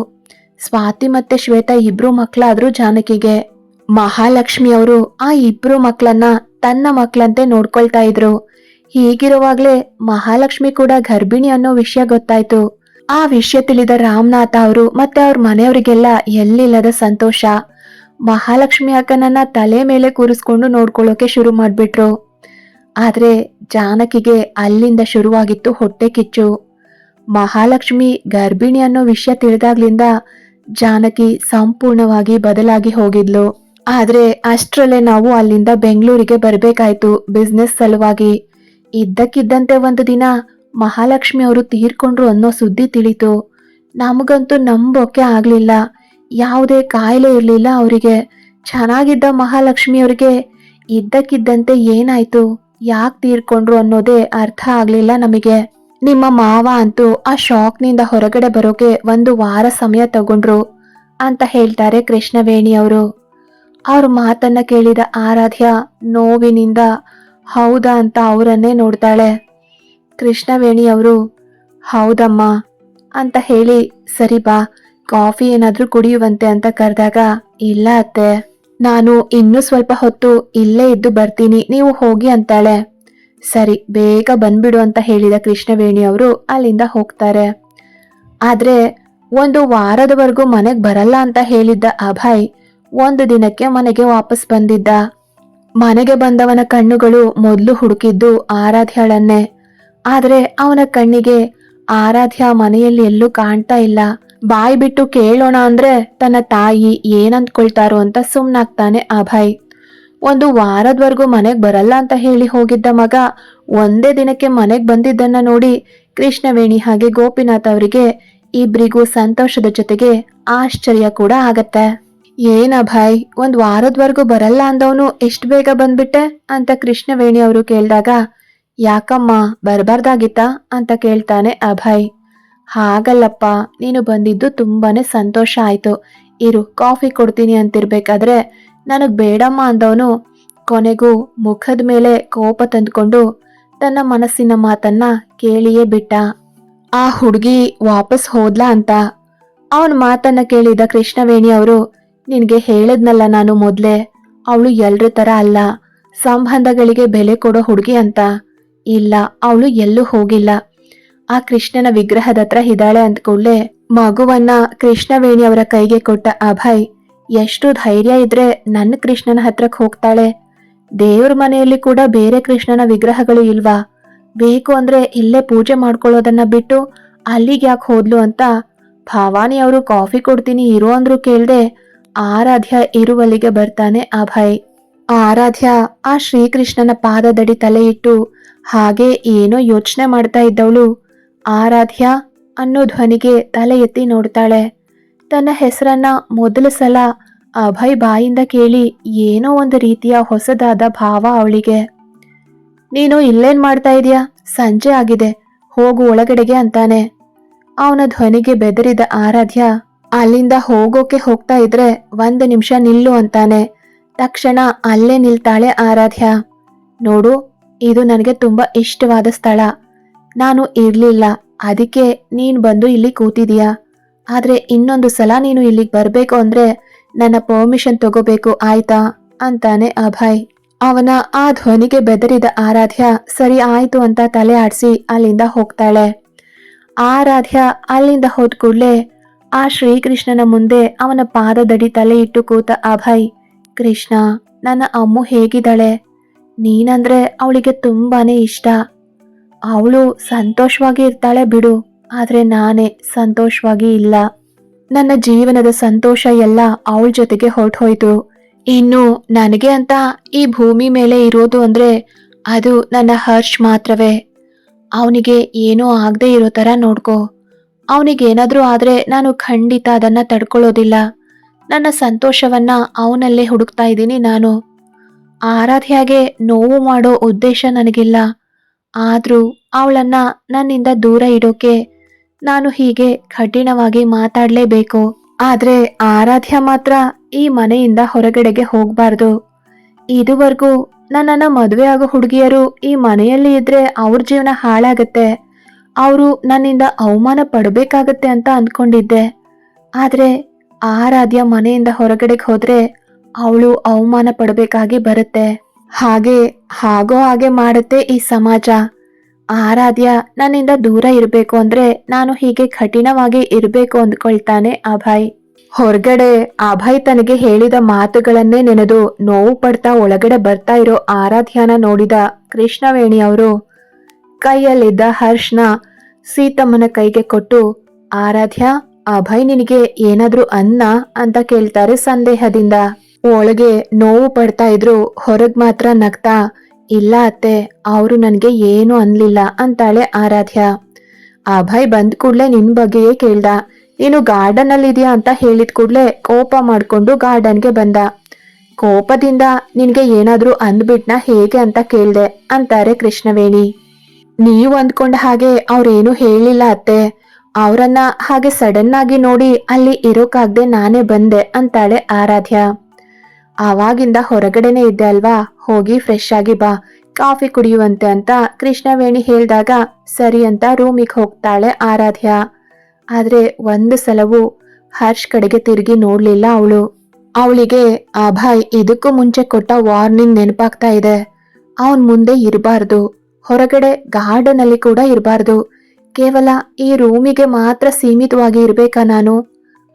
ಸ್ವಾತಿ ಮತ್ತೆ ಶ್ವೇತಾ ಇಬ್ರು ಮಕ್ಕಳಾದರೂ ಜಾನಕಿಗೆ. ಮಹಾಲಕ್ಷ್ಮಿ ಅವರು ಆ ಇಬ್ರು ಮಕ್ಕಳನ್ನ ತನ್ನ ಮಕ್ಕಳಂತೆ ನೋಡ್ಕೊಳ್ತಾ ಇದ್ರು. ಹೀಗಿರುವಾಗ್ಲೇ ಮಹಾಲಕ್ಷ್ಮಿ ಕೂಡ ಗರ್ಭಿಣಿ ಅನ್ನೋ ವಿಷಯ ಗೊತ್ತಾಯ್ತು. ಆ ವಿಷಯ ತಿಳಿದ ರಾಮನಾಥ ಅವರು ಮತ್ತೆ ಅವ್ರ ಮನೆಯವರಿಗೆಲ್ಲ ಎಲ್ಲಿಲ್ಲದ ಸಂತೋಷ. ಮಹಾಲಕ್ಷ್ಮಿ ಅಕ್ಕನನ್ನ ತಲೆ ಮೇಲೆ ಕೂರಿಸ್ಕೊಂಡು ನೋಡ್ಕೊಳ್ಳೋಕೆ ಶುರು ಮಾಡ್ಬಿಟ್ರು. ಆದ್ರೆ ಜಾನಕಿಗೆ ಅಲ್ಲಿಂದ ಶುರುವಾಗಿತ್ತು ಹೊಟ್ಟೆ ಕಿಚ್ಚು. ಮಹಾಲಕ್ಷ್ಮಿ ಗರ್ಭಿಣಿ ಅನ್ನೋ ವಿಷಯ ತಿಳಿದಾಗ್ಲಿಂದ ಜಾನಕಿ ಸಂಪೂರ್ಣವಾಗಿ ಬದಲಾಗಿ ಹೋಗಿದ್ಲು. ಆದ್ರೆ ಅಷ್ಟರಲ್ಲೇ ನಾವು ಅಲ್ಲಿಂದ ಬೆಂಗಳೂರಿಗೆ ಬರಬೇಕಾಯ್ತು ಬಿಸ್ನೆಸ್ ಸಲುವಾಗಿ. ಇದ್ದಕ್ಕಿದ್ದಂತೆ ಒಂದು ದಿನ ಮಹಾಲಕ್ಷ್ಮಿ ಅವರು ತೀರ್ಕೊಂಡ್ರು ಅನ್ನೋ ಸುದ್ದಿ ತಿಳಿತು. ನಮಗಂತೂ ನಂಬೋಕೆ ಆಗ್ಲಿಲ್ಲ. ಯಾವುದೇ ಕಾಯಿಲೆ ಇರಲಿಲ್ಲ ಅವರಿಗೆ. ಚೆನ್ನಾಗಿದ್ದ ಮಹಾಲಕ್ಷ್ಮಿ ಅವರಿಗೆ ಇದ್ದಕ್ಕಿದ್ದಂತೆ ಏನಾಯ್ತು? ಯಾಕೆ ತೀರ್ಕೊಂಡ್ರು ಅನ್ನೋದೇ ಅರ್ಥ ಆಗ್ಲಿಲ್ಲ ನಮಗೆ. ನಿಮ್ಮ ಮಾವ ಅಂತೂ ಆ ಶಾಕ್ನಿಂದ ಹೊರಗಡೆ ಬರೋಕೆ ಒಂದು ವಾರ ಸಮಯ ತಗೊಂಡ್ರು ಅಂತ ಹೇಳ್ತಾರೆ ಕೃಷ್ಣವೇಣಿ ಅವರು. ಅವ್ರ ಮಾತನ್ನ ಕೇಳಿದ ಆರಾಧ್ಯ ನೋವಿನಿಂದ, ಹೌದಾ ಅಂತ ಅವರನ್ನೇ ನೋಡ್ತಾಳೆ. ಕೃಷ್ಣವೇಣಿ ಅವರು, ಹೌದಮ್ಮ ಅಂತ ಹೇಳಿ, ಸರಿ ಬಾ, ಕಾಫಿ ಏನಾದರೂ ಕುಡಿಯುವಂತೆ ಅಂತ ಕರೆದಾಗ, ಇಲ್ಲ ಅತ್ತೆ. ನಾನು ಇನ್ನೂ ಸ್ವಲ್ಪ ಹೊತ್ತು ಇಲ್ಲೇ ಇದ್ದು ಬರ್ತೀನಿ, ನೀವು ಹೋಗಿ ಅಂತಾಳೆ. ಸರಿ, ಬೇಗ ಬಂದ್ಬಿಡು ಅಂತ ಹೇಳಿದ ಕೃಷ್ಣವೇಣಿ ಅವರು ಅಲ್ಲಿಂದ ಹೋಗ್ತಾರೆ. ಆದ್ರೆ, ಒಂದು ವಾರದವರೆಗೂ ಮನೆಗೆ ಬರಲ್ಲ ಅಂತ ಹೇಳಿದ್ದ ಅಭಯ್ ಒಂದು ದಿನಕ್ಕೆ ಮನೆಗೆ ವಾಪಸ್ ಬಂದಿದ್ದ. ಮನೆಗೆ ಬಂದವನ ಕಣ್ಣುಗಳು ಮೊದಲು ಹುಡುಕಿದ್ದು ಆರಾಧ್ಯಳನ್ನೇ. ಆದರೆ ಅವನ ಕಣ್ಣಿಗೆ ಆರಾಧ್ಯ ಮನೆಯಲ್ಲಿ ಎಲ್ಲೂ ಕಾಣ್ತಾ ಇಲ್ಲ. ಬಾಯಿ ಬಿಟ್ಟು ಕೇಳೋಣ ಅಂದ್ರೆ ತನ್ನ ತಾಯಿ ಏನಂದ್ಕೊಳ್ತಾರೋ ಅಂತ ಸುಮ್ನಾಗ್ತಾನೆ ಅಭಯ್. ಒಂದು ವಾರದವರೆಗೂ ಮನೆಗೆ ಬರಲ್ಲ ಅಂತ ಹೇಳಿ ಹೋಗಿದ್ದ ಮಗ ಒಂದೇ ದಿನಕ್ಕೆ ಮನೆಗೆ ಬಂದಿದ್ದನ್ನ ನೋಡಿ ಕೃಷ್ಣವೇಣಿ ಹಾಗೆ ಗೋಪಿನಾಥ್ ಅವರಿಗೆ ಇಬ್ರಿಗೂ ಸಂತೋಷದ ಜೊತೆಗೆ ಆಶ್ಚರ್ಯ ಕೂಡ ಆಗತ್ತೆ. ಏನ ಭಾಯ್, ಒಂದ್ ವಾರದವರೆಗೂ ಬರಲ್ಲ ಅಂದವನು ಎಷ್ಟು ಬೇಗ ಬಂದ್ಬಿಟ್ಟೆ? ಅಂತ ಕೃಷ್ಣವೇಣಿ ಅವರು ಕೇಳಿದಾಗ, ಯಾಕಮ್ಮ, ಬರಬಾರ್ದಾಗಿತ್ತಾ? ಅಂತ ಕೇಳ್ತಾನೆ ಅಭಯ್. ಹಾಗಲ್ಲಪ್ಪ, ನೀನು ಬಂದಿದ್ದು ತುಂಬಾನೇ ಸಂತೋಷ ಆಯ್ತು. ಇರು, ಕಾಫಿ ಕೊಡ್ತೀನಿ ಅಂತಿರ್ಬೇಕಾದ್ರೆ ನನಗ್ ಬೇಡಮ್ಮ ಅಂದವನು ಕೊನೆಗೂ ಮುಖದ ಮೇಲೆ ಕೋಪ ತಂದ್ಕೊಂಡು ತನ್ನ ಮನಸ್ಸಿನ ಮಾತನ್ನ ಕೇಳಿಯೇ ಬಿಟ್ಟ. ಆ ಹುಡುಗಿ ವಾಪಸ್ ಹೋದ್ಲಾ ಅಂತ ಅವನ ಮಾತನ್ನ ಕೇಳಿದ ಕೃಷ್ಣವೇಣಿ ಅವರು ನಿನ್ಗೆ ಹೇಳದ್ನಲ್ಲ ನಾನು ಮೊದಲೇ, ಅವಳು ಎಲ್ರ ತರ ಅಲ್ಲ, ಸಂಬಂಧಗಳಿಗೆ ಬೆಲೆ ಕೊಡೋ ಹುಡುಗಿ ಅಂತ. ಇಲ್ಲ, ಅವಳು ಎಲ್ಲೂ ಹೋಗಿಲ್ಲ. ಆ ಕೃಷ್ಣನ ವಿಗ್ರಹದ ಹತ್ರ ಇದ್ದಾಳೆ ಅಂದ್ಕೊಳ್ಳೆ ಮಗುವನ್ನ ಕೃಷ್ಣವೇಣಿ ಅವರ ಕೈಗೆ ಕೊಟ್ಟ ಅಭಯ್, ಎಷ್ಟು ಧೈರ್ಯ ಇದ್ರೆ ನನ್ನ ಕೃಷ್ಣನ ಹತ್ರಕ್ಕೆ ಹೋಗ್ತಾಳೆ. ದೇವ್ರ ಮನೆಯಲ್ಲಿ ಕೂಡ ಬೇರೆ ಕೃಷ್ಣನ ವಿಗ್ರಹಗಳು ಇಲ್ವಾ? ಬೇಕು ಅಂದ್ರೆ ಇಲ್ಲೇ ಪೂಜೆ ಮಾಡ್ಕೊಳ್ಳೋದನ್ನ ಬಿಟ್ಟು ಅಲ್ಲಿಗೆ ಯಾಕೆ ಹೋದ್ಲು ಅಂತ, ಭವಾನಿ ಅವರು ಕಾಫಿ ಕೊಡ್ತೀನಿ, ಇರೋ ಅಂದ್ರು ಕೇಳ್ದೆ ಆರಾಧ್ಯ ಇರುವಲ್ಲಿಗೆ ಬರ್ತಾನೆ ಅಭಯ್. ಆರಾಧ್ಯ ಆ ಶ್ರೀಕೃಷ್ಣನ ಪಾದದಡಿ ತಲೆ ಇಟ್ಟು ಹಾಗೆ ಏನೋ ಯೋಚನೆ ಮಾಡ್ತಾ ಇದ್ದವಳು. ಆರಾಧ್ಯ ಅನ್ನೋ ಧ್ವನಿಗೆ ತಲೆ ಎತ್ತಿ ನೋಡ್ತಾಳೆ. ತನ್ನ ಹೆಸರನ್ನ ಮೊದಲ ಸಲ ಅಭಯ್ ಬಾಯಿಂದ ಕೇಳಿ ಏನೋ ಒಂದು ರೀತಿಯ ಹೊಸದಾದ ಭಾವ ಅವಳಿಗೆ. ನೀನು ಇಲ್ಲೇನ್ ಮಾಡ್ತಾ ಇದೀಯಾ? ಸಂಜೆ ಆಗಿದೆ, ಹೋಗು ಒಳಗಡೆಗೆ ಅಂತಾನೆ. ಅವನ ಧ್ವನಿಗೆ ಬೆದರಿದ ಆರಾಧ್ಯ ಅಲ್ಲಿಂದ ಹೋಗೋಕೆ ಹೋಗ್ತಾ ಇದ್ರೆ ಒಂದು ನಿಮಿಷ ನಿಲ್ಲು ಅಂತಾನೆ. ತಕ್ಷಣ ಅಲ್ಲೇ ನಿಲ್ತಾಳೆ ಆರಾಧ್ಯ. ನೋಡು, ಇದು ನನಗೆ ತುಂಬ ಇಷ್ಟವಾದ ಸ್ಥಳ. ನಾನು ಇರ್ಲಿಲ್ಲ, ಅದಕ್ಕೆ ನೀನು ಬಂದು ಇಲ್ಲಿ ಕೂತಿದೀಯ. ಆದರೆ ಇನ್ನೊಂದು ಸಲ ನೀನು ಇಲ್ಲಿಗೆ ಬರಬೇಕು ಅಂದ್ರೆ ನನ್ನ ಪರ್ಮಿಷನ್ ತಗೋಬೇಕು ಆಯ್ತಾ? ಅಂತಾನೆ ಅಭಯ್. ಅವನ ಆ ಧ್ವನಿಗೆ ಬೆದರಿದ ಆರಾಧ್ಯ, ಸರಿ ಆಯ್ತು ಅಂತ ತಲೆ ಆಡಿಸಿ ಅಲ್ಲಿಂದ ಹೋಗ್ತಾಳೆ. ಆರಾಧ್ಯ ಅಲ್ಲಿಂದ ಹೋದ ಕೂಡ್ಲೆ ಆ ಶ್ರೀಕೃಷ್ಣನ ಮುಂದೆ ಅವನ ಪಾದದಡಿ ತಲೆ ಇಟ್ಟು ಕೂತ ಅಭಯ್, ಕೃಷ್ಣ, ನನ್ನ ಅಮ್ಮು ಹೇಗಿದ್ದಾಳೆ? ನೀನಂದ್ರೆ ಅವಳಿಗೆ ತುಂಬಾನೇ ಇಷ್ಟ. ಅವಳು ಸಂತೋಷವಾಗಿ ಇರ್ತಾಳೆ ಬಿಡು, ಆದರೆ ನಾನೇ ಸಂತೋಷವಾಗಿ ಇಲ್ಲ. ನನ್ನ ಜೀವನದ ಸಂತೋಷ ಎಲ್ಲ ಅವಳ ಜೊತೆಗೆ ಹೊರಟೋಯ್ತು. ಇನ್ನು ನನಗೆ ಅಂತ ಈ ಭೂಮಿ ಮೇಲೆ ಇರೋದು ಅಂದ್ರೆ ಅದು ನನ್ನ ಹರ್ಷ್ ಮಾತ್ರವೇ. ಅವನಿಗೆ ಏನೂ ಆಗದೆ ಇರೋ ಥರ ನೋಡ್ಕೋ. ಅವನಿಗೇನಾದ್ರೂ ಆದರೆ ನಾನು ಖಂಡಿತ ಅದನ್ನ ತಡ್ಕೊಳ್ಳೋದಿಲ್ಲ. ನನ್ನ ಸಂತೋಷವನ್ನ ಅವನಲ್ಲೇ ಹುಡುಕ್ತಾ ಇದ್ದೀನಿ ನಾನು. ಆರಾಧ್ಯಾಗೆ ನೋವು ಮಾಡೋ ಉದ್ದೇಶ ನನಗಿಲ್ಲ. ಆದರೂ ಅವಳನ್ನ ನನ್ನಿಂದ ದೂರ ಇಡೋಕೆ ನಾನು ಹೀಗೆ ಕಠಿಣವಾಗಿ ಮಾತಾಡಲೇಬೇಕು. ಆದ್ರೆ ಆರಾಧ್ಯ ಮಾತ್ರ ಈ ಮನೆಯಿಂದ ಹೊರಗಡೆಗೆ ಹೋಗಬಾರ್ದು. ಇದುವರೆಗೂ ನನ್ನನ್ನ ಮದುವೆ ಆಗೋ ಹುಡುಗಿಯರು ಈ ಮನೆಯಲ್ಲಿ ಇದ್ರೆ ಅವ್ರ ಜೀವನ ಹಾಳಾಗತ್ತೆ. ಅವರು ನನ್ನಿಂದ ಅವಮಾನ ಪಡಬೇಕಾಗತ್ತೆ ಅಂತ ಅಂದ್ಕೊಂಡಿದ್ದೆ. ಆದರೆ ಆರಾಧ್ಯ ಮನೆಯಿಂದ ಹೊರಗಡೆಗೆ ಹೋದರೆ ಅವಳು ಅವಮಾನ ಪಡಬೇಕಾಗಿ ಬರುತ್ತೆ. ಹಾಗೆ ಹಾಗೋ ಹಾಗೆ ಮಾಡುತ್ತೆ ಈ ಸಮಾಜ. ಆರಾಧ್ಯ ನನ್ನಿಂದ ದೂರ ಇರಬೇಕು ಅಂದರೆ ನಾನು ಹೀಗೆ ಕಠಿಣವಾಗಿ ಇರಬೇಕು ಅಂದ್ಕೊಳ್ತಾನೆ ಅಭಯ್. ಹೊರಗಡೆ ಅಭಯ್ ತನಗೆ ಹೇಳಿದ ಮಾತುಗಳನ್ನೇ ನೆನೆದು ನೋವು ಪಡ್ತಾ ಒಳಗಡೆ ಬರ್ತಾ ಇರೋ ಆರಾಧ್ಯನ ನೋಡಿದ ಕೃಷ್ಣವೇಣಿ ಅವರು ಕೈಯಲ್ಲಿದ್ದ ಹರ್ಷ್ನ ಸೀತಮ್ಮನ ಕೈಗೆ ಕೊಟ್ಟು, ಆರಾಧ್ಯ ಅಭಯ್ ನಿನಗೆ ಏನಾದ್ರೂ ಅನ್ನ ಅಂತ ಕೇಳ್ತಾರೆ ಸಂದೇಹದಿಂದ. ಒಳಗೆ ನೋವು ಪಡ್ತಾ ಇದ್ರು, ಹೊರಗ್ ಮಾತ್ರ ನಗ್ತಾ, ಇಲ್ಲ ಅತ್ತೆ, ಅವರು ನನಗೆ ಏನು ಅನ್ಲಿಲ್ಲ ಅಂತಾಳೆ ಆರಾಧ್ಯ. ಅಭಯ್ ಬಂದ್ ಕೂಡಲೇ ನಿನ್ ಬಗ್ಗೆಯೇ ಕೇಳ್ದ. ನೀನು ಗಾರ್ಡನ್ ಅಲ್ಲಿ ಇದೆಯಾ ಅಂತ ಹೇಳಿದ ಕೂಡ್ಲೆ ಕೋಪ ಮಾಡ್ಕೊಂಡು ಗಾರ್ಡನ್ಗೆ ಬಂದ. ಕೋಪದಿಂದ ನಿನ್ಗೆ ಏನಾದ್ರೂ ಅಂದ್ಬಿಟ್ನಾ ಹೇಗೆ ಅಂತ ಕೇಳ್ದೆ, ಅಂತಾರೆ ಕೃಷ್ಣವೇಣಿ. ನೀವು ಅಂದ್ಕೊಂಡ ಹಾಗೆ ಅವ್ರೇನು ಹೇಳಿಲ್ಲ ಅತ್ತೆ. ಅವರನ್ನ ಹಾಗೆ ಸಡನ್ ಆಗಿ ನೋಡಿ ಅಲ್ಲಿ ಇರೋಕಾಗ್ದೆ ನಾನೇ ಬಂದೆ ಅಂತಾಳೆ ಆರಾಧ್ಯ. ಆವಾಗಿಂದ ಹೊರಗಡೆನೆ ಇದ್ದೆ ಅಲ್ವಾ? ಹೋಗಿ ಫ್ರೆಶ್ ಆಗಿ ಬಾ. ಕಾಫಿ ಕುಡಿಯುವಂತೆ ಅಂತ ಕೃಷ್ಣವೇಣಿ ಹೇಳಿದಾಗ ಸರಿ ಅಂತ ರೂಮಿಗೆ ಹೋಗ್ತಾಳೆ ಆರಾಧ್ಯ. ಆದ್ರೆ ಒಂದು ಸಲವೂ ಹರ್ಷ್ ಕಡೆಗೆ ತಿರುಗಿ ನೋಡ್ಲಿಲ್ಲ ಅವಳು. ಅವಳಿಗೆ ಅಭಯ್ ಇದಕ್ಕೂ ಮುಂಚೆ ಕೊಟ್ಟ ವಾರ್ನಿಂಗ್ ನೆನಪಾಗ್ತಾ ಇದೆ. ಅವನ್ ಮುಂದೆ ಇರಬಾರ್ದು. ಹೊರಗಡೆ ಗಾರ್ಡನ್ ಅಲ್ಲಿ ಕೂಡ ಇರಬಾರ್ದು. ಕೇವಲ ಈ ರೂಮಿಗೆ ಮಾತ್ರ ಸೀಮಿತವಾಗಿ ಇರಬೇಕಾ ನಾನು?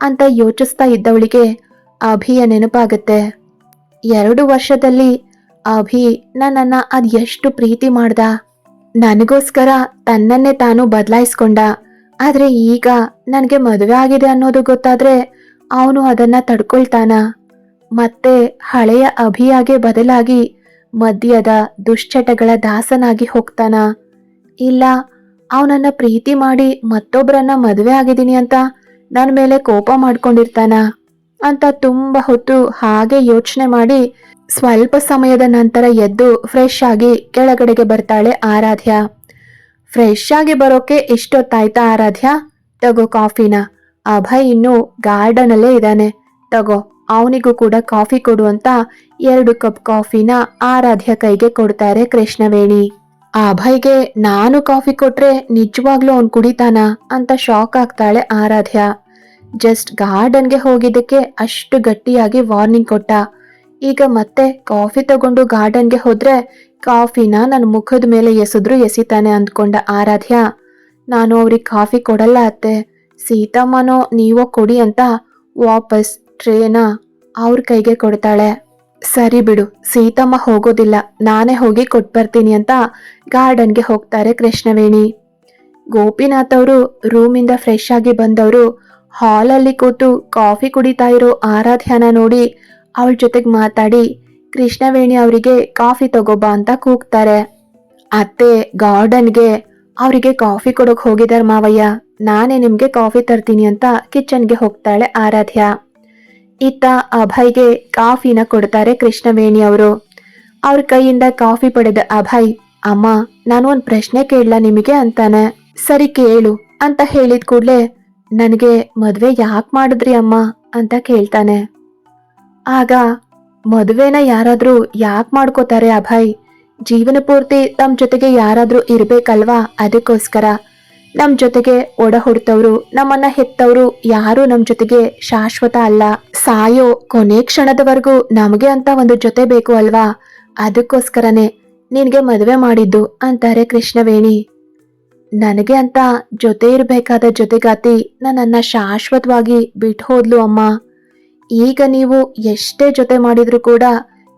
ಅಂತ ಯೋಚಿಸ್ತಾ ಇದ್ದವಳಿಗೆ ಅಭಿಯ ನೆನಪಾಗತ್ತೆ. ಎರಡು ವರ್ಷದಲ್ಲಿ ಅಭಿ ನನ್ನನ್ನ ಅದ್ ಎಷ್ಟು ಪ್ರೀತಿ ಮಾಡ್ದ. ನನಗೋಸ್ಕರ ತನ್ನನ್ನೇ ತಾನು ಬದಲಾಯಿಸ್ಕೊಂಡ. ಆದ್ರೆ ಈಗ ನನಗೆ ಮದುವೆ ಆಗಿದೆ ಅನ್ನೋದು ಗೊತ್ತಾದ್ರೆ ಅವನು ಅದನ್ನ ತಡ್ಕೊಳ್ತಾನ. ಮತ್ತೆ ಹಳೆಯ ಅಭಿಯಾಗೆ ಬದಲಾಗಿ ಮದ್ಯದ ದುಶ್ಚಟಗಳ ದಾಸನಾಗಿ ಹೋಗ್ತಾನ? ಇಲ್ಲ, ಅವನನ್ನ ಪ್ರೀತಿ ಮಾಡಿ ಮತ್ತೊಬ್ಬರನ್ನ ಮದುವೆ ಆಗಿದ್ದೀನಿ ಅಂತ ನನ್ನ ಮೇಲೆ ಕೋಪ ಮಾಡ್ಕೊಂಡಿರ್ತಾನ? ಅಂತ ತುಂಬ ಹೊತ್ತು ಹಾಗೆ ಯೋಚನೆ ಮಾಡಿ ಸ್ವಲ್ಪ ಸಮಯದ ನಂತರ ಎದ್ದು ಫ್ರೆಶ್ ಆಗಿ ಕೆಳಗಡೆಗೆ ಬರ್ತಾಳೆ ಆರಾಧ್ಯ. ಫ್ರೆಶ್ ಆಗಿ ಬರೋಕೆ ಎಷ್ಟೊತ್ತಾಯ್ತಾ ಆರಾಧ್ಯ? ತಗೋ ಕಾಫಿನ. ಅಭಯ್ ಇನ್ನು ಗಾರ್ಡನಲ್ಲೇ ಇದ್ದಾನೆ. ತಗೋ. ಅವನಿಗೂ ಕೂಡ ಕಾಫಿ ಕೊಡುವಂತ ಎರಡು ಕಪ್ ಕಾಫಿನ ಆರಾಧ್ಯ ಕೈಗೆ ಕೊಡ್ತಾರೆ ಕೃಷ್ಣವೇಣಿ. ಅಭಯ್ಗೆ ನಾನು ಕಾಫಿ ಕೊಟ್ರೆ ನಿಜವಾಗ್ಲೂ ಅವ್ನು ಕುಡಿತಾನ? ಅಂತ ಶಾಕ್ ಆಗ್ತಾಳೆ ಆರಾಧ್ಯ. ಜಸ್ಟ್ ಗಾರ್ಡನ್ಗೆ ಹೋಗಿದ್ದಕ್ಕೆ ಅಷ್ಟು ಗಟ್ಟಿಯಾಗಿ ವಾರ್ನಿಂಗ್ ಕೊಟ್ಟ. ಈಗ ಮತ್ತೆ ಕಾಫಿ ತಗೊಂಡು ಗಾರ್ಡನ್ಗೆ ಹೋದ್ರೆ ಕಾಫಿನ ನನ್ನ ಮುಖದ ಮೇಲೆ ಎಸೆದ್ರು ಎಸಿತಾನೆ ಅಂದ್ಕೊಂಡ ಆರಾಧ್ಯ. ನಾನು ಅವ್ರಿಗೆ ಕಾಫಿ ಕೊಡಲ್ಲ ಅತ್ತೆ. ಸೀತಮ್ಮನೋ ನೀವೋ ಕೊಡಿ ಅಂತ ವಾಪಸ್ ಟ್ರೇನ ಅವ್ರ ಕೈಗೆ ಕೊಡ್ತಾಳೆ. ಸರಿ ಬಿಡು, ಸೀತಮ್ಮ ಹೋಗೋದಿಲ್ಲ, ನಾನೇ ಹೋಗಿ ಕೊಟ್ಬರ್ತೀನಿ ಅಂತ ಗಾರ್ಡನ್ಗೆ ಹೋಗ್ತಾರೆ ಕೃಷ್ಣವೇಣಿ. ಗೋಪಿನಾಥ್ ಅವರು ರೂಮಿಂದ ಫ್ರೆಶ್ ಆಗಿ ಬಂದವರು ಹಾಲಲ್ಲಿ ಕೂತು ಕಾಫಿ ಕುಡಿತಾ ಇರೋ ಆರಾಧ್ಯನ ನೋಡಿ ಅವಳ ಜೊತೆಗೆ ಮಾತಾಡಿ ಕೃಷ್ಣವೇಣಿ ಅವರಿಗೆ ಕಾಫಿ ತಗೋಬಾ ಅಂತ ಕೂಗ್ತಾರೆ. ಅತ್ತೆ, ಗಾರ್ಡನ್ಗೆ ಅವರಿಗೆ ಕಾಫಿ ಕೊಡೋಕೆ ಹೋಗಿದ್ದಾರೆ ಮಾವಯ್ಯ, ನಾನೇ ನಿಮಗೆ ಕಾಫಿ ತರ್ತೀನಿ ಅಂತ ಕಿಚನ್ಗೆ ಹೋಗ್ತಾಳೆ ಆರಾಧ್ಯ. ಇತ್ತ ಅಭಯ್ಗೆ ಕಾಫಿನ ಕೊಡ್ತಾರೆ ಕೃಷ್ಣವೇಣಿ ಅವರು. ಅವ್ರ ಕೈಯಿಂದ ಕಾಫಿ ಪಡೆದ ಅಭಯ್, ಅಮ್ಮ ನಾನು ಒಂದ್ ಪ್ರಶ್ನೆ ಕೇಳಲ್ಲ ನಿಮಗೆ ಅಂತಾನೆ. ಸರಿ ಕೇಳು, ಅಂತ ಹೇಳಿದ ಕೂಡ್ಲೆ, ನನಗೆ ಮದುವೆ ಯಾಕೆ ಮಾಡಿದ್ರಿ ಅಮ್ಮ? ಅಂತ ಕೇಳ್ತಾನೆ. ಆಗ ಮದುವೆನ ಯಾರಾದರೂ ಯಾಕೆ ಮಾಡ್ಕೋತಾರೆ ಅಭಯ್? ಜೀವನ ಪೂರ್ತಿ ತಮ್ಮ ಜೊತೆಗೆ ಯಾರಾದರೂ ಇರಬೇಕಲ್ವಾ ಅದಕ್ಕೋಸ್ಕರ. ನಮ್ ಜೊತೆಗೆ ಒಡ ಹೊಡ್ತವ್ರು ನಮ್ಮನ್ನ ಹೆತ್ತವ್ರು ಯಾರು ನಮ್ಮ ಜೊತೆಗೆ ಶಾಶ್ವತ ಅಲ್ಲ. ಸಾಯೋ ಕೊನೆ ಕ್ಷಣದವರೆಗೂ ನಮಗೆ ಅಂತ ಒಂದು ಜೊತೆ ಬೇಕು ಅಲ್ವಾ? ಅದಕ್ಕೋಸ್ಕರನೇ ನಿನಗೆ ಮದುವೆ ಮಾಡಿದ್ದು ಅಂತಾರೆ ಕೃಷ್ಣವೇಣಿ. ನನಗೆ ಅಂತ ಜೊತೆ ಇರಬೇಕಾದ ಜೊತೆಗಾತಿ ನನ್ನನ್ನು ಶಾಶ್ವತವಾಗಿ ಬಿಟ್ಟು ಹೋದ್ಲು ಅಮ್ಮ. ಈಗ ನೀವು ಎಷ್ಟೇ ಜೊತೆ ಮಾಡಿದ್ರು ಕೂಡ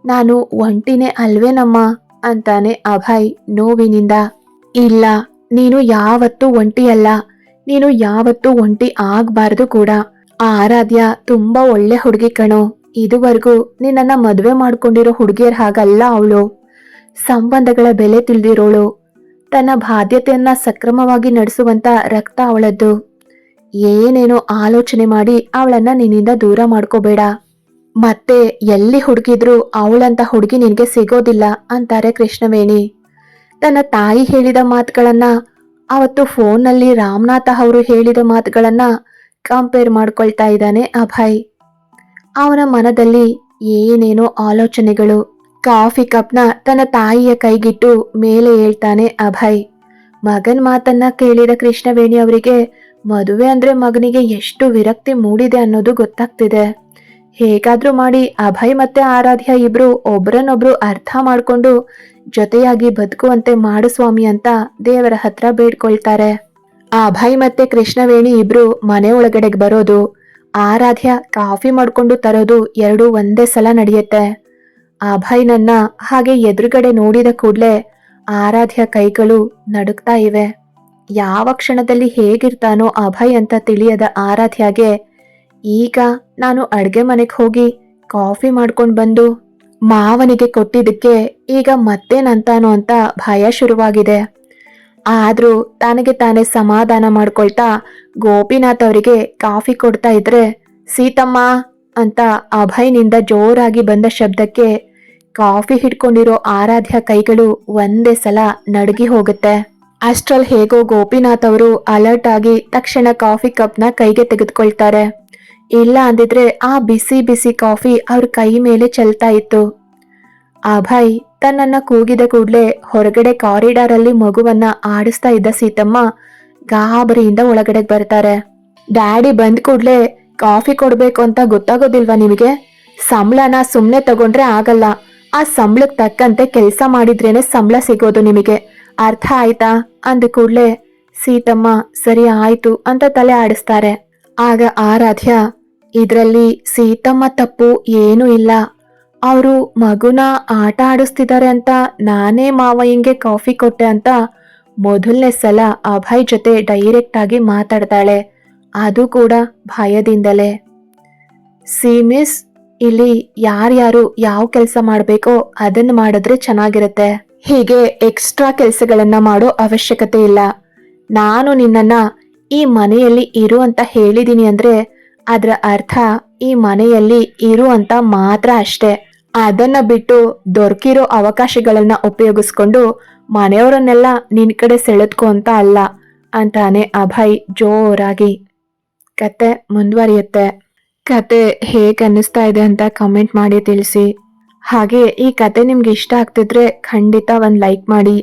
ನಾನು ಒಂಟಿನೇ ಅಲ್ವೇನಮ್ಮ? ಅಂತಾನೆ ಅಭಯ್ ನೋವಿನಿಂದ. ಇಲ್ಲ ನೀನು ಯಾವತ್ತೂ ಒಂಟಿಯಲ್ಲ. ನೀನು ಯಾವತ್ತೂ ಒಂಟಿ ಆಗ್ಬಾರ್ದು ಕೂಡ. ಆ ಆರಾಧ್ಯ, ತುಂಬಾ ಒಳ್ಳೆ ಹುಡುಗಿ ಕಣೋ. ಇದುವರೆಗೂ ನಿನ್ನನ್ನ ಮದುವೆ ಮಾಡ್ಕೊಂಡಿರೋ ಹುಡುಗಿಯರ್ ಹಾಗಲ್ಲ ಅವಳು. ಸಂಬಂಧಗಳ ಬೆಲೆ ತಿಳಿದಿರೋಳು. ತನ್ನ ಬಾಧ್ಯತೆಯನ್ನ ಸಕ್ರಮವಾಗಿ ನಡೆಸುವಂತ ರಕ್ತ ಅವಳದ್ದು. ಏನೇನೋ ಆಲೋಚನೆ ಮಾಡಿ ಅವಳನ್ನ ನಿನ್ನಿಂದ ದೂರ ಮಾಡ್ಕೋಬೇಡ. ಮತ್ತೆ ಎಲ್ಲಿ ಹುಡುಗಿದ್ರು ಅವಳಂತ ಹುಡುಗಿ ನಿನಗೆ ಸಿಗೋದಿಲ್ಲ ಅಂತಾರೆ ಕೃಷ್ಣವೇಣಿ. ತನ್ನ ತಾಯಿ ಹೇಳಿದ ಮಾತುಗಳನ್ನ, ಅವತ್ತು ಫೋನ್ನಲ್ಲಿ ರಾಮನಾಥ ಅವರು ಹೇಳಿದ ಮಾತುಗಳನ್ನ ಕಂಪೇರ್ ಮಾಡ್ಕೊಳ್ತಾ ಇದ್ದಾನೆ ಅಭಯ್. ಅವನ ಮನದಲ್ಲಿ ಏನೇನೋ ಆಲೋಚನೆಗಳು ಕಾಫಿ ಕಪ್ನ ತನ್ನ ತಾಯಿಯ ಕೈಗಿಟ್ಟು ಮೇಲೆ ಹೇಳ್ತಾನೆ ಅಭಯ್. ಮಗನ್ ಮಾತನ್ನ ಕೇಳಿದ ಕೃಷ್ಣವೇಣಿ ಅವರಿಗೆ, ಮದುವೆ ಅಂದ್ರೆ ಮಗನಿಗೆ ಎಷ್ಟು ವಿರಕ್ತಿ ಮೂಡಿದೆ ಅನ್ನೋದು ಗೊತ್ತಾಗ್ತಿದೆ. ಹೇಗಾದ್ರೂ ಮಾಡಿ ಅಭಯ್ ಮತ್ತೆ ಆರಾಧ್ಯ ಇಬ್ರು ಒಬ್ರನ್ನೊಬ್ರು ಅರ್ಥ ಮಾಡ್ಕೊಂಡು ಜೊತೆಯಾಗಿ ಬದುಕುವಂತೆ ಮಾಡು ಸ್ವಾಮಿ ಅಂತ ದೇವರ ಹತ್ರ ಬೇಡ್ಕೊಳ್ತಾರೆ. ಅಭಯ್ ಮತ್ತೆ ಕೃಷ್ಣವೇಣಿ ಇಬ್ರು ಮನೆ ಒಳಗಡೆಗೆ ಬರೋದು, ಆರಾಧ್ಯ ಕಾಫಿ ಮಾಡ್ಕೊಂಡು ತರೋದು ಎರಡೂ ಒಂದೇ ಸಲ ನಡೆಯುತ್ತೆ. ಅಭಯ್ನನ್ನ ಹಾಗೆ ಎದುರುಗಡೆ ನೋಡಿದ ಕೂಡ್ಲೆ ಆರಾಧ್ಯ ಕೈಗಳು ನಡುಕ್ತಾ ಇವೆ. ಯಾವ ಕ್ಷಣದಲ್ಲಿ ಹೇಗಿರ್ತಾನೋ ಅಭಯ್ ಅಂತ ತಿಳಿಯದ ಆರಾಧ್ಯಗೆ ಈಗ ನಾನು ಅಡ್ಗೆ ಮನೆಗೆ ಹೋಗಿ ಕಾಫಿ ಮಾಡ್ಕೊಂಡು ಬಂದು ಮಾವನಿಗೆ ಕೊಟ್ಟಿದ್ದಕ್ಕೆ ಈಗ ಮತ್ತೇನಂತಾನೋ ಅಂತ ಭಯ ಶುರುವಾಗಿದೆ. ಆದರೂ ತನಗೆ ತಾನೇ ಸಮಾಧಾನ ಮಾಡ್ಕೊಳ್ತಾ ಗೋಪಿನಾಥ್ ಅವರಿಗೆ ಕಾಫಿ ಕೊಡ್ತಾ ಇದ್ರೆ, ಸೀತಮ್ಮ ಅಂತ ಅಭಯ್ನಿಂದ ಜೋರಾಗಿ ಬಂದ ಶಬ್ದಕ್ಕೆ ಕಾಫಿ ಹಿಡ್ಕೊಂಡಿರೋ ಆರಾಧ್ಯ ಕೈಗಳು ಒಂದೇ ಸಲ ನಡುಗಿ ಹೋಗುತ್ತೆ. ಅಷ್ಟ್ರಲ್ಲಿ ಹೇಗೋ ಗೋಪಿನಾಥ್ ಅವರು ಅಲರ್ಟ್ ಆಗಿ ತಕ್ಷಣ ಕಾಫಿ ಕಪ್ನ ಕೈಗೆ ತೆಗೆದುಕೊಳ್ತಾರೆ. ಇಲ್ಲ ಅಂದಿದ್ರೆ ಆ ಬಿಸಿ ಬಿಸಿ ಕಾಫಿ ಅವ್ರ ಕೈ ಮೇಲೆ ಚೆಲ್ತಾ ಇತ್ತು. ಅಭಯ್ ತನ್ನನ್ನ ಕೂಗಿದ ಕೂಡಲೇ ಹೊರಗಡೆ ಕಾರಿಡಾರ್ ಅಲ್ಲಿ ಮಗುವನ್ನ ಆಡಿಸ್ತಾ ಇದ್ದ ಸೀತಮ್ಮ ಗಾಬರಿಯಿಂದ ಒಳಗಡೆ ಬರ್ತಾರೆ. ಡ್ಯಾಡಿ ಬಂದ್ ಕೂಡ್ಲೆ ಕಾಫಿ ಕೊಡ್ಬೇಕು ಅಂತ ಗೊತ್ತಾಗೋದಿಲ್ವಾ ನಿಮಗೆ? ಸಂಬಳನ ಸುಮ್ಮನೆ ತಗೊಂಡ್ರೆ ಆಗಲ್ಲ. ಆ ಸಂಬಳಕ್ಕೆ ತಕ್ಕಂತೆ ಕೆಲಸ ಮಾಡಿದ್ರೇನೆ ಸಂಬಳ ಸಿಗೋದು ನಿಮಗೆ. ಅರ್ಥ ಆಯ್ತಾ? ಅಂದ ಕೂಡ್ಲೆ ಸೀತಮ್ಮ, ಸರಿ ಆಯ್ತು ಅಂತ ತಲೆ ಆಡಿಸ್ತಾರೆ. ಆಗ ಆರಾಧ್ಯ ಇದ್ರಲ್ಲಿ ಸೀತಮ್ಮ ತಪ್ಪು ಏನೂ ಇಲ್ಲ. ಅವರು ಮಗುನ ಆಟ ಆಡಿಸ್ತಿದ್ದಾರೆ ಅಂತ ನಾನೇ ಮಾವಯ್ಯಂಗೆ ಕಾಫಿ ಕೊಟ್ಟೆ ಅಂತ ಮೊದಲನೇ ಸಲ ಅಭಯ್ ಜೊತೆ ಡೈರೆಕ್ಟ್ ಆಗಿ ಮಾತಾಡ್ತಾಳೆ. ಅದು ಕೂಡ ಭಯದಿಂದಲೇ. ಸಿ ಮಿಸ್, ಇಲ್ಲಿ ಯಾರ್ಯಾರು ಯಾವ ಕೆಲಸ ಮಾಡಬೇಕೋ ಅದನ್ನು ಮಾಡಿದ್ರೆ ಚೆನ್ನಾಗಿರುತ್ತೆ. ಹೀಗೆ ಎಕ್ಸ್ಟ್ರಾ ಕೆಲಸಗಳನ್ನ ಮಾಡೋ ಅವಶ್ಯಕತೆ ಇಲ್ಲ. ನಾನು ನಿನ್ನನ್ನ ಈ ಮನೆಯಲ್ಲಿ ಇರು ಅಂತ ಹೇಳಿದ್ದೀನಿ ಅಂದ್ರೆ ಅದರ ಅರ್ಥ ಈ ಮನೆಯಲ್ಲಿ ಇರು ಅಂತ ಮಾತ್ರ ಅಷ್ಟೇ. ಅದನ್ನ ಬಿಟ್ಟು ದೊರಕಿರೋ ಅವಕಾಶಗಳನ್ನ ಉಪಯೋಗಿಸ್ಕೊಂಡು ಮನೆಯವರನ್ನೆಲ್ಲ ನಿನ್ ಕಡೆ ಸೆಳೆದ್ಕೊ ಅಂತ ಅಲ್ಲ, ಅಂತಾನೆ ಅಭಯ್ ಜೋರಾಗಿ. ಕತೆ ಮುಂದುವರಿಯುತ್ತೆ. ಕತೆ ಹೇಗೆ ಅನ್ನಿಸ್ತಾ ಇದೆ ಅಂತ ಕಮೆಂಟ್ ಮಾಡಿ ತಿಳಿಸಿ. ಹಾಗೆ ಈ ಕತೆ ನಿಮ್ಗೆ ಇಷ್ಟ ಆಗ್ತಿದ್ರೆ ಖಂಡಿತ ಒಂದು ಲೈಕ್ ಮಾಡಿ.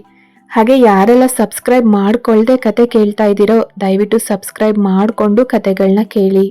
ಹಾಗೆ ಯಾರೆಲ್ಲ ಸಬ್ಸ್ಕ್ರೈಬ್ ಮಾಡ್ಕೊಳ್ದೆ ಕತೆ ಕೇಳ್ತಾ ಇದ್ದೀರೋ ದಯವಿಟ್ಟು ಸಬ್ಸ್ಕ್ರೈಬ್ ಮಾಡಿಕೊಂಡು ಕತೆಗಳನ್ನ ಕೇಳಿ.